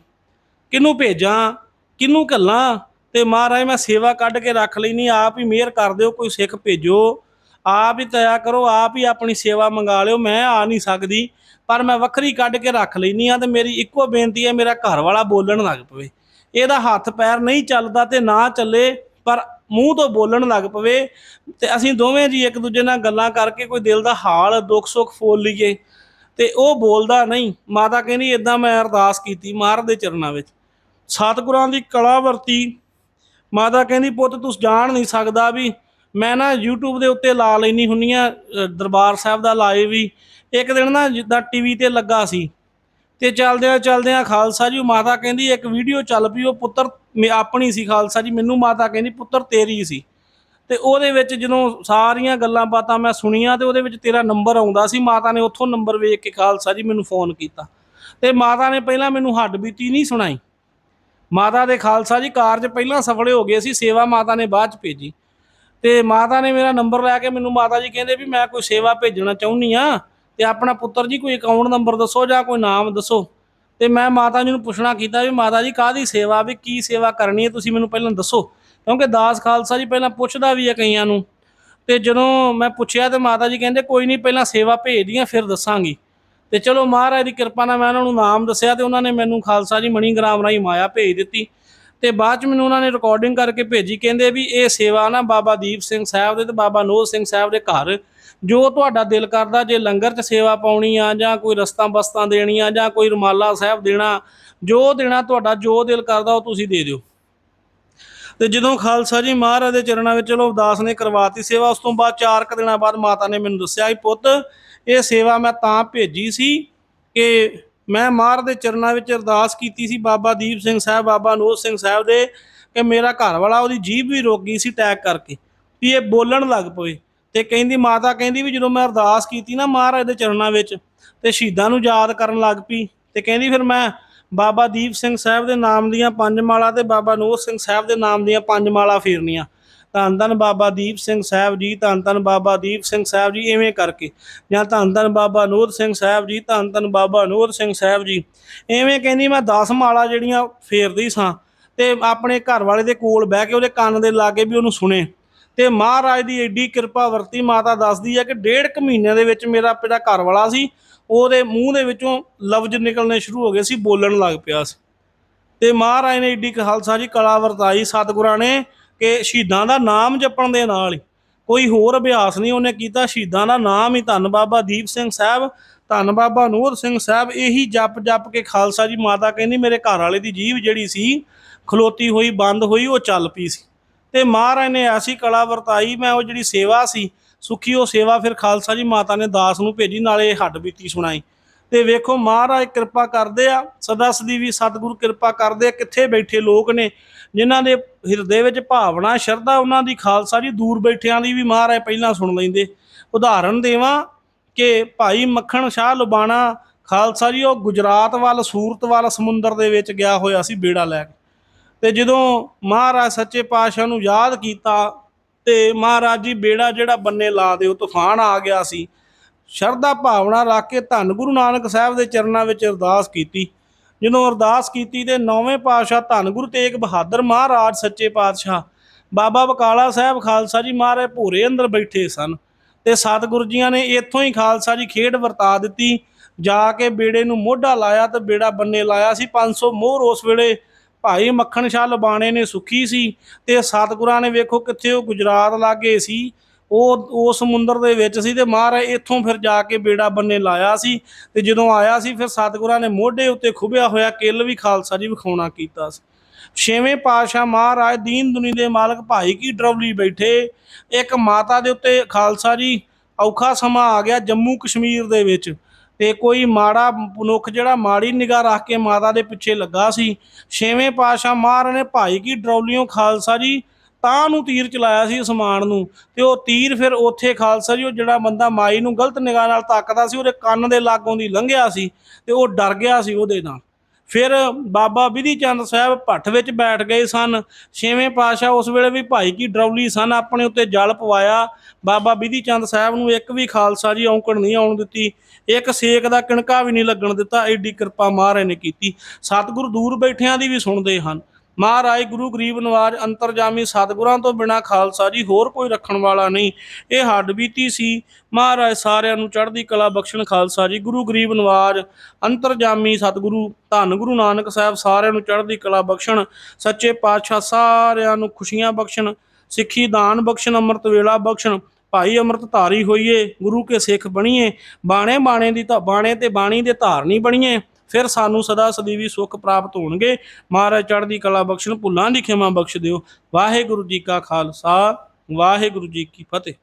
ਕਿਹਨੂੰ ਭੇਜਾਂ? ਕਿਹਨੂੰ ਘੱਲਾਂ? ਤੇ ਮਹਾਰਾਜ, ਮੈਂ ਸੇਵਾ ਕੱਢ ਕੇ ਰੱਖ ਲੈਣੀ ਆਪ ਹੀ ਮਿਹਰ ਕਰ ਦਿਓ, ਕੋਈ ਸਿੱਖ ਭੇਜੋ। ਆਪ ਹੀ ਤਿਆ ਕਰੋ, ਆਪ ਹੀ ਆਪਣੀ ਸੇਵਾ ਮੰਗਾ ਲਿਓ। ਮੈਂ ਆ ਨਹੀਂ ਸਕਦੀ, ਪਰ ਮੈਂ ਵੱਖਰੀ ਕੱਢ ਕੇ ਰੱਖ ਲੈਣੀ ਆ ਤੇ ਮੇਰੀ ਇੱਕੋ ਬੇਨਤੀ ਹੈ, ਮੇਰਾ ਘਰ ਵਾਲਾ ਬੋਲਣ ਲੱਗ ਪਵੇ। ਇਹਦਾ ਹੱਥ ਪੈਰ ਨਹੀਂ ਚੱਲਦਾ ਤੇ ਨਾ ਚੱਲੇ, ਪਰ ਮੂੰਹ ਤੋਂ ਬੋਲਣ ਲੱਗ ਪਵੇ। ਤੇ ਅਸੀਂ ਦੋਵੇਂ ਜੀ ਇੱਕ ਦੂਜੇ ਨਾਲ ਗੱਲਾਂ ਕਰਕੇ ਕੋਈ ਦਿਲ ਦਾ ਹਾਲ, ਦੁੱਖ ਸੁੱਖ ਫੋਲ ਲਈਏ। ਤੇ ਉਹ ਬੋਲਦਾ ਨਹੀਂ। ਮਾਤਾ ਕਹਿੰਦੀ ਇਦਾਂ ਮੈਂ ਅਰਦਾਸ ਕੀਤੀ ਮਹਾਰਾਜ ਦੇ ਚਰਨਾਂ ਵਿੱਚ। ਸਤਿਗੁਰਾਂ ਦੀ ਕਲਾ ਵਰਤੀ ਮਾਤਾ ਕਹਿੰਦੀ ਪੁੱਤ ਤੂੰ ਜਾਣ ਨਹੀਂ ਸਕਦਾ ਵੀ। ਮੈਂ ਨਾ YouTube ਦੇ ਉੱਤੇ ਲਾ ਲੈਣੀ ਹੁੰਨੀਆਂ ਅ, ਦਰਬਾਰ ਸਾਹਿਬ ਦਾ ਲਾਈਵ ਵੀ। ਇੱਕ ਦਿਨ ਨਾ ਜਿੱਦਾਂ ਟੀਵੀ ਤੇ ਲੱਗਾ ਸੀ। ਤੇ ਚੱਲਦਿਆਂ ਚੱਲਦਿਆਂ ਖਾਲਸਾ ਜੀ ਮਾਤਾ ਕਹਿੰਦੀ ਇੱਕ ਵੀਡੀਓ ਚੱਲ ਪਈ ਉਹ ਪੁੱਤਰ ਮੇ- ਆਪਣੀ ਸੀ ਖਾਲਸਾ ਜੀ। ਮੈਨੂੰ ਮਾਤਾ ਕਹਿੰਦੀ ਪੁੱਤਰ ਤੇਰੀ ਸੀ। ਤੇ ਉਹਦੇ ਵਿੱਚ ਜਦੋਂ ਸਾਰੀਆਂ ਗੱਲਾਂ ਬਾਤਾਂ ਮੈਂ ਸੁਣੀਆਂ ਤੇ ਉਹਦੇ ਵਿੱਚ ਤੇਰਾ ਨੰਬਰ ਆਉਂਦਾ ਸੀ। ਮਾਤਾ ਨੇ ਉੱਥੋਂ ਨੰਬਰ ਵੇਖ ਕੇ ਖਾਲਸਾ ਜੀ ਮੈਨੂੰ ਫੋਨ ਕੀਤਾ। ਤੇ ਮਾਤਾ ਨੇ ਪਹਿਲਾਂ ਮੈਨੂੰ ਹੱਡ ਬੀਤੀ ਨਹੀਂ ਸੁਣਾਈ। ਮਾਤਾ ਦੇ ਖਾਲਸਾ ਜੀ, ਕਾਰਜ ਪਹਿਲਾਂ ਸਫਲੇ ਹੋ ਗਏ ਸੀ, ਸੇਵਾ ਮਾਤਾ ਨੇ ਬਾਅਦ ਚ ਭੇਜੀ। ਤੇ ਮਾਤਾ ਨੇ ਮੇਰਾ ਨੰਬਰ ਲੈ ਕੇ ਮੈਨੂੰ ਮਾਤਾ ਜੀ ਕਹਿੰਦੇ ਵੀ ਮੈਂ ਕੋਈ ਸੇਵਾ ਭੇਜਣਾ ਚਾਹੁੰਨੀ ਆ ਤੇ ਆਪਣਾ ਪੁੱਤਰ ਜੀ ਕੋਈ ਅਕਾਊਂਟ ਨੰਬਰ ਦੱਸੋ ਜਾਂ ਕੋਈ ਨਾਮ ਦੱਸੋ। ਤੇ ਮੈਂ ਮਾਤਾ ਜੀ ਨੂੰ ਪੁੱਛਣਾ ਕੀਤਾ ਵੀ ਮਾਤਾ ਜੀ ਕਾਹਦੀ ਸੇਵਾ, ਵੀ ਕੀ ਸੇਵਾ ਕਰਨੀ ਹੈ ਤੁਸੀਂ ਮੈਨੂੰ ਪਹਿਲਾਂ ਦੱਸੋ। ਕਿਉਂਕਿ ਦਾਸ ਖਾਲਸਾ ਜੀ ਪਹਿਲਾਂ ਪੁੱਛਦਾ ਵੀ ਹੈ ਕਈਆਂ ਨੂੰ। ਤੇ ਜਦੋਂ ਮੈਂ ਪੁੱਛਿਆ ਤੇ ਮਾਤਾ ਜੀ ਕਹਿੰਦੇ ਕੋਈ ਨਹੀਂ ਪਹਿਲਾਂ ਸੇਵਾ ਭੇਜਦੀਆਂ ਫਿਰ ਦੱਸਾਂਗੀ। ਤੇ ਚਲੋ ਮਹਾਰਾਜ ਦੀ ਕਿਰਪਾ ਨਾਲ ਮੈਂ ਉਹਨਾਂ ਨੂੰ ਨਾਮ ਦੱਸਿਆ ਤੇ ਉਹਨਾਂ ਨੇ ਮੈਨੂੰ ਖਾਲਸਾ ਜੀ ਮਣੀ ਗ੍ਰਾਮ ਰਾਹੀਂ ਮਾਇਆ ਭੇਜ ਦਿੱਤੀ। ਤੇ ਬਾਅਦ ਚ ਮੈਨੂੰ ਉਹਨਾਂ ਨੇ ਰਿਕਾਰਡਿੰਗ ਕਰਕੇ ਭੇਜੀ, ਕਹਿੰਦੇ ਵੀ ਇਹ ਸੇਵਾ ਨਾ ਬਾਬਾ ਦੀਪ ਸਿੰਘ ਸਾਹਿਬ ਦੇ ਤੇ ਬਾਬਾ ਨੋਹ ਸਿੰਘ ਸਾਹਿਬ ਦੇ ਘਰ, ਜੋ ਤੁਹਾਡਾ ਦਿਲ ਕਰਦਾ ਜੇ ਲੰਗਰ 'ਚ ਸੇਵਾ ਪਾਉਣੀ ਆ ਜਾਂ ਕੋਈ ਰਸਤਾਂ ਬਸਤਾਂ ਦੇਣੀਆਂ ਜਾਂ ਕੋਈ ਰੁਮਾਲਾ ਸਾਹਿਬ ਦੇਣਾ, ਜੋ ਦੇਣਾ ਤੁਹਾਡਾ ਜੋ ਦਿਲ ਕਰਦਾ ਉਹ ਤੁਸੀਂ ਦੇ ਦਿਓ। ਤੇ ਜਦੋਂ ਖਾਲਸਾ ਜੀ ਮਹਾਰਾਜ ਦੇ ਚਰਨਾਂ ਵਿੱਚ ਚਲੋ ਅਰਦਾਸ ਨੇ ਕਰਵਾਤੀ ਸੇਵਾ, ਉਸ ਤੋਂ ਬਾਅਦ ਚਾਰ ਕੁ ਦਿਨਾਂ ਬਾਅਦ ਮਾਤਾ ਨੇ ਮੈਨੂੰ ਦੱਸਿਆ ਕਿ ਪੁੱਤ, ਇਹ ਸੇਵਾ ਮੈਂ ਤਾਂ ਭੇਜੀ ਸੀ ਕਿ ਮੈਂ ਮਹਾਰਾਜ ਦੇ ਚਰਨਾਂ ਵਿੱਚ ਅਰਦਾਸ ਕੀਤੀ ਸੀ ਬਾਬਾ ਦੀਪ ਸਿੰਘ ਸਾਹਿਬ, ਬਾਬਾ ਨੂਰ ਸਿੰਘ ਸਾਹਿਬ ਦੇ, ਕਿ ਮੇਰਾ ਘਰ ਵਾਲਾ ਉਹਦੀ ਜੀਭ ਵੀ ਰੁਕ ਗਈ ਸੀ ਅਟੈਕ ਕਰਕੇ, ਵੀ ਇਹ ਬੋਲਣ ਲੱਗ ਪਏ ਤੇ ਕਹਿੰਦੀ, ਮਾਤਾ ਕਹਿੰਦੀ ਵੀ ਜਦੋਂ ਮੈਂ ਅਰਦਾਸ ਕੀਤੀ ਨਾ ਮਹਾਰਾਜ ਦੇ ਚਰਨਾਂ ਵਿੱਚ, ਤੇ ਸ਼ਹੀਦਾਂ ਨੂੰ ਯਾਦ ਕਰਨ ਲੱਗ ਪਈ। ਤੇ ਕਹਿੰਦੀ, ਫਿਰ ਮੈਂ ਬਾਬਾ ਦੀਪ ਸਿੰਘ ਸਾਹਿਬ ਦੇ ਨਾਮ ਦੀਆਂ ਪੰਜ ਮਾਲਾ ਤੇ ਬਾਬਾ ਨੂਰ ਸਿੰਘ ਸਾਹਿਬ ਦੇ ਨਾਮ ਦੀਆਂ ਪੰਜ ਮਾਲਾ ਫੇਰਨੀਆਂ। ਧੰਨ ਧੰਨ ਬਾਬਾ ਦੀਪ ਸਿੰਘ ਸਾਹਿਬ ਜੀ, ਧੰਨ ਧੰਨ ਬਾਬਾ ਦੀਪ ਸਿੰਘ ਸਾਹਿਬ ਜੀ ਐਵੇਂ ਕਰਕੇ। ਜਾਂ ਧੰਨ ਧੰਨ ਬਾਬਾ ਨੂਰ ਸਿੰਘ ਸਾਹਿਬ ਜੀ, ਧੰਨ ਧੰਨ ਬਾਬਾ ਨੂਰ ਸਿੰਘ ਸਾਹਿਬ ਜੀ। ਐਵੇਂ ਕਹਿੰਦੀ ਮੈਂ 10 ਮਾਲਾ ਜਿਹੜੀਆਂ ਫੇਰਦੀ ਸਾਂ ਤੇ ਆਪਣੇ ਘਰ ਵਾਲੇ ਦੇ ਕੋਲ ਬਹਿ ਕੇ ਉਹਦੇ ਕੰਨ ਦੇ ਲਾਗੇ ਵੀ ਉਹਨੂੰ ਸੁਣੇ। ਤੇ ਮਹਾਰਾਜ ਦੀ ਐਡੀ ਕਿਰਪਾ ਵਰਤੀ, ਮਾਤਾ ਦੱਸਦੀ ਹੈ ਕਿ ਡੇਢ ਕੁ ਮਹੀਨਿਆਂ ਦੇ ਵਿੱਚ ਮੇਰਾ ਪਿਤਾ ਘਰ ਵਾਲਾ ਸੀ, ਉਹਦੇ ਮੂੰਹ ਦੇ ਵਿੱਚੋਂ ਲਫ਼ਜ਼ ਨਿਕਲਣੇ ਸ਼ੁਰੂ ਹੋ ਗਏ ਸੀ, ਬੋਲਣ ਲੱਗ ਪਿਆ ਸੀ। ਤੇ ਮਹਾਰਾਜ ਨੇ ਏਡੀ ਖਾਲਸਾ ਜੀ ਕਲਾ ਵਰਤਾਈ ਸਤਿਗੁਰਾਂ ਨੇ ਕਿ ਸ਼ਹੀਦਾਂ ਦਾ ਨਾਮ ਜਪਣ ਦੇ ਨਾਲ ਹੀ। ਕੋਈ ਹੋਰ ਅਭਿਆਸ ਨਹੀਂ ਉਹਨੇ ਕੀਤਾ, ਸ਼ਹੀਦਾਂ ਦਾ ਨਾਮ ਹੀ ਧੰਨ ਬਾਬਾ ਦੀਪ ਸਿੰਘ ਸਾਹਿਬ, ਧੰਨ ਬਾਬਾ ਨੂਰ ਸਿੰਘ ਸਾਹਿਬ, ਇਹੀ ਜਪ ਜਪ ਕੇ ਖਾਲਸਾ ਜੀ ਮਾਤਾ ਕਹਿੰਦੀ, ਮੇਰੇ ਘਰ ਵਾਲੇ ਦੀ ਜੀਵ ਜਿਹੜੀ ਸੀ, ਖਲੋਤੀ ਹੋਈ, ਬੰਦ ਹੋਈ, ਉਹ ਚੱਲ ਪਈ ਸੀ। ਤੇ ਮਹਾਰਾਜ ਨੇ ਐਸੀ ਕਲਾ ਵਰਤਾਈ, ਮੈਂ ਉਹ ਜਿਹੜੀ ਸੇਵਾ ਸੀ, ਸੁਖੀ ਉਹ ਸੇਵਾ ਫਿਰ ਖਾਲਸਾ ਜੀ ਮਾਤਾ ਨੇ ਦਾਸ ਨੂੰ ਭੇਜੀ, ਨਾਲੇ ਹੱਡ ਬੀਤੀ ਸੁਣਾਈ। ਤੇ ਵੇਖੋ ਮਹਾਰਾਜ ਕਿਰਪਾ ਕਰਦੇ ਆ, ਸਦਾ ਸਦੀ ਵੀ ਸਤਿਗੁਰੂ ਕਿਰਪਾ ਕਰਦੇ ਆ, ਕਿੱਥੇ ਬੈਠੇ ਲੋਕ ਨੇ, ਜਿਨ੍ਹਾਂ ਦੇ ਹਿਰਦੇ ਵਿੱਚ ਭਾਵਨਾ, ਸ਼ਰਧਾ ਉਹਨਾਂ ਦੀ, ਖਾਲਸਾ ਜੀ ਦੂਰ ਬੈਠਿਆਂ ਦੀ ਵੀ ਮਹਾਰਾਜ ਪਹਿਲਾਂ ਸੁਣ ਲੈਂਦੇ। ਉਦਾਹਰਨ ਦੇਵਾਂ ਕਿ ਭਾਈ ਮੱਖਣ ਸ਼ਾਹ ਲੁਬਾਣਾ, ਖਾਲਸਾ ਜੀ ਉਹ ਗੁਜਰਾਤ ਵੱਲ, ਸੂਰਤ ਵੱਲ, ਸਮੁੰਦਰ ਦੇ ਵਿੱਚ ਗਿਆ ਹੋਇਆ ਸੀ ਬੇੜਾ ਲੈ ਕੇ। ਤੇ ਜਦੋਂ ਮਹਾਰਾਜ ਸੱਚੇ ਪਾਤਸ਼ਾਹ ਨੂੰ ਯਾਦ ਕੀਤਾ ਤੇ ਮਹਾਰਾਜ ਜੀ ਬੇੜਾ ਜਿਹੜਾ ਬੰਨੇ ਲਾ ਦਿਓ ਤੂਫਾਨ ਆ ਗਿਆ ਸੀ। ਸ਼ਰਧਾ ਭਾਵਨਾ ਰੱਖ ਕੇ ਧੰਨ ਗੁਰੂ ਨਾਨਕ ਸਾਹਿਬ ਦੇ ਚਰਨਾਂ ਵਿੱਚ ਅਰਦਾਸ ਕੀਤੀ। ਜਦੋਂ ਅਰਦਾਸ ਕੀਤੀ ਤੇ ਨੌਵੇਂ ਪਾਤਸ਼ਾਹ ਧੰਨ ਗੁਰੂ ਤੇਗ ਬਹਾਦਰ ਮਹਾਰਾਜ ਸੱਚੇ ਪਾਤਸ਼ਾਹ, ਬਾਬਾ ਬਕਾਲਾ ਸਾਹਿਬ ਖਾਲਸਾ ਜੀ ਮਹਾਰਾਜ ਭੂਰੇ ਅੰਦਰ ਬੈਠੇ ਸਨ ਤੇ ਸਤਿਗੁਰੂ ਜੀਆਂ ਨੇ ਇੱਥੋਂ ਹੀ ਖਾਲਸਾ ਜੀ ਖੇਡ ਵਰਤਾ ਦਿੱਤੀ। ਜਾ ਕੇ ਬੇੜੇ ਨੂੰ ਮੋਢਾ ਲਾਇਆ ਤੇ ਬੇੜਾ ਬੰਨੇ ਲਾਇਆ ਸੀ। 500 ਮੋਹਰ ਉਸ ਵੇਲੇ ਭਾਈ ਮੱਖਣ ਸ਼ਾਹ ਲਬਾਣੇ ਨੇ ਸੁਖੀ ਸੀ ਤੇ ਸਤਿਗੁਰਾਂ ਨੇ ਵੇਖੋ ਕਿੱਥੇ ਉਹ ਗੁਜਰਾਤ ਲਾਗੇ ਸੀ। ਉਹ ਉਹ ਸਮੁੰਦਰ ਦੇ ਵਿੱਚ ਸੀ ਤੇ ਮਹਾਰਾਜ ਇੱਥੋਂ ਫਿਰ ਜਾ ਕੇ ਬੇੜਾ ਬੰਨੇ ਲਾਇਆ ਸੀ ਤੇ ਜਦੋਂ ਆਇਆ ਸੀ ਫਿਰ ਸਤਿਗੁਰਾਂ ਨੇ ਮੋਢੇ ਉੱਤੇ ਖੁਬਿਆ ਹੋਇਆ ਕਿੱਲ ਵੀ ਖਾਲਸਾ ਜੀ ਵਿਖਾਉਣਾ ਕੀਤਾ ਸੀ। ਛੇਵੇਂ ਪਾਤਸ਼ਾਹ ਮਹਾਰਾਜ ਦੀਨ ਦੁਨੀ ਦੇ ਮਾਲਕ ਭਾਈ ਕੀ ਡਰਵਲੀ ਬੈਠੇ। ਇੱਕ ਮਾਤਾ ਦੇ ਉੱਤੇ ਖਾਲਸਾ ਜੀ ਔਖਾ ਸਮਾਂ ਆ ਗਿਆ ਜੰਮੂ ਕਸ਼ਮੀਰ ਦੇ ਵਿੱਚ। ਤੇ ਕੋਈ ਮਾੜਾ ਮਨੁੱਖ ਜਿਹੜਾ ਮਾੜੀ ਨਿਗਾਹ ਰੱਖ ਕੇ ਮਾਤਾ ਦੇ ਪਿੱਛੇ ਲੱਗਾ ਸੀ, ਛੇਵੇਂ ਪਾਤਸ਼ਾਹ ਮਹਾਰਾਜ ਨੇ ਭਾਈ ਕੀ ਡਰੌਲੀਓਂ ਖਾਲਸਾ ਜੀ ਤਾਂ ਨੂੰ ਤੀਰ ਚਲਾਇਆ ਸੀ ਅਸਮਾਨ ਨੂੰ ਤੇ ਉਹ ਤੀਰ ਫਿਰ ਉੱਥੇ ਖਾਲਸਾ ਜੀ, ਉਹ ਜਿਹੜਾ ਬੰਦਾ ਮਾਈ ਨੂੰ ਗਲਤ ਨਿਗਾਹ ਨਾਲ ਤੱਕਦਾ ਸੀ, ਉਹਦੇ ਕੰਨ ਦੇ ਲਾਗੋਂ ਦੀ ਲੰਘਿਆ ਸੀ ਤੇ ਉਹ ਡਰ ਗਿਆ ਸੀ ਉਹਦੇ ਨਾਲ। ਫਿਰ ਬਾਬਾ ਵਿਧੀ ਚੰਦ ਸਾਹਿਬ ਭੱਠ ਵਿੱਚ ਬੈਠ ਗਏ ਸਨ। ਛੇਵੇਂ ਪਾਤਸ਼ਾਹ ਉਸ ਵੇਲੇ ਵੀ ਭਾਈ ਕੀ ਡਰੌਲੀ ਸਨ, ਆਪਣੇ ਉੱਤੇ ਜਲ ਪਵਾਇਆ। ਬਾਬਾ ਵਿਧੀ ਚੰਦ ਸਾਹਿਬ ਨੂੰ ਇੱਕ ਵੀ ਖਾਲਸਾ ਜੀ ਔਂਕੜ ਨਹੀਂ ਆਉਣ ਦਿੱਤੀ। ਇੱਕ ਸੇਕ ਦਾ ਕਿਣਕਾ ਵੀ ਨਹੀਂ ਲੱਗਣ ਦਿੱਤਾ। ਐਡੀ ਕਿਰਪਾ ਮਹਾਰਾਜ ਨੇ ਕੀਤੀ। ਸਤਿਗੁਰ ਦੂਰ ਬੈਠਿਆਂ ਦੀ ਵੀ ਸੁਣਦੇ ਹਨ। ਮਹਾਰਾਜ ਗੁਰੂ ਗਰੀਬ ਨਵਾਜ ਅੰਤਰਜਾਮੀ ਸਤਿਗੁਰਾਂ ਤੋਂ ਬਿਨਾ ਖਾਲਸਾ ਜੀ ਹੋਰ ਕੋਈ ਰੱਖਣ ਵਾਲਾ ਨਹੀਂ। ਇਹ ਹੱਡ ਬੀਤੀ ਸੀ। ਮਹਾਰਾਜ ਸਾਰਿਆਂ ਨੂੰ ਚੜ੍ਹਦੀ ਕਲਾ ਬਖਸ਼ਣ ਖਾਲਸਾ ਜੀ। ਗੁਰੂ ਗਰੀਬ ਨਵਾਜ ਅੰਤਰਜਾਮੀ ਸਤਿਗੁਰੂ ਧੰਨ ਗੁਰੂ ਨਾਨਕ ਸਾਹਿਬ ਸਾਰਿਆਂ ਨੂੰ ਚੜ੍ਹਦੀ ਕਲਾ ਬਖਸ਼ਣ, ਸੱਚੇ ਪਾਤਸ਼ਾਹ ਸਾਰਿਆਂ ਨੂੰ ਖੁਸ਼ੀਆਂ ਬਖਸ਼ਣ, ਸਿੱਖੀ ਦਾਨ ਬਖਸ਼ਣ, ਅੰਮ੍ਰਿਤ ਵੇਲਾ ਬਖਸ਼ਣ, ਭਾਈ ਅੰਮ੍ਰਿਤ ਧਾਰੀ ਹੋਈਏ, ਗੁਰੂ ਕੇ ਸਿੱਖ ਬਣੀਏ, ਬਾਣੇ ਬਾਣੇ ਦੀ ਤਾਂ ਬਾਣੇ ਤੇ ਬਾਣੀ ਦੇ ਧਾਰਨੀ ਬਣੀਏ। ਫਿਰ ਸਾਨੂੰ ਸਦਾ ਸਦੀਵੀ ਸੁੱਖ ਪ੍ਰਾਪਤ ਹੋਣਗੇ। ਮਹਾਰਾਜ ਚੜ੍ਹਦੀ ਕਲਾ ਬਖਸ਼ਣ ਭੁੱਲਾਂ ਦੀ ਖਿਮਾ ਬਖਸ਼ ਦਿਓ। ਵਾਹਿਗੁਰੂ ਜੀ ਕਾ ਖਾਲਸਾ, ਵਾਹਿਗੁਰੂ ਜੀ ਕੀ ਫਤਿਹ।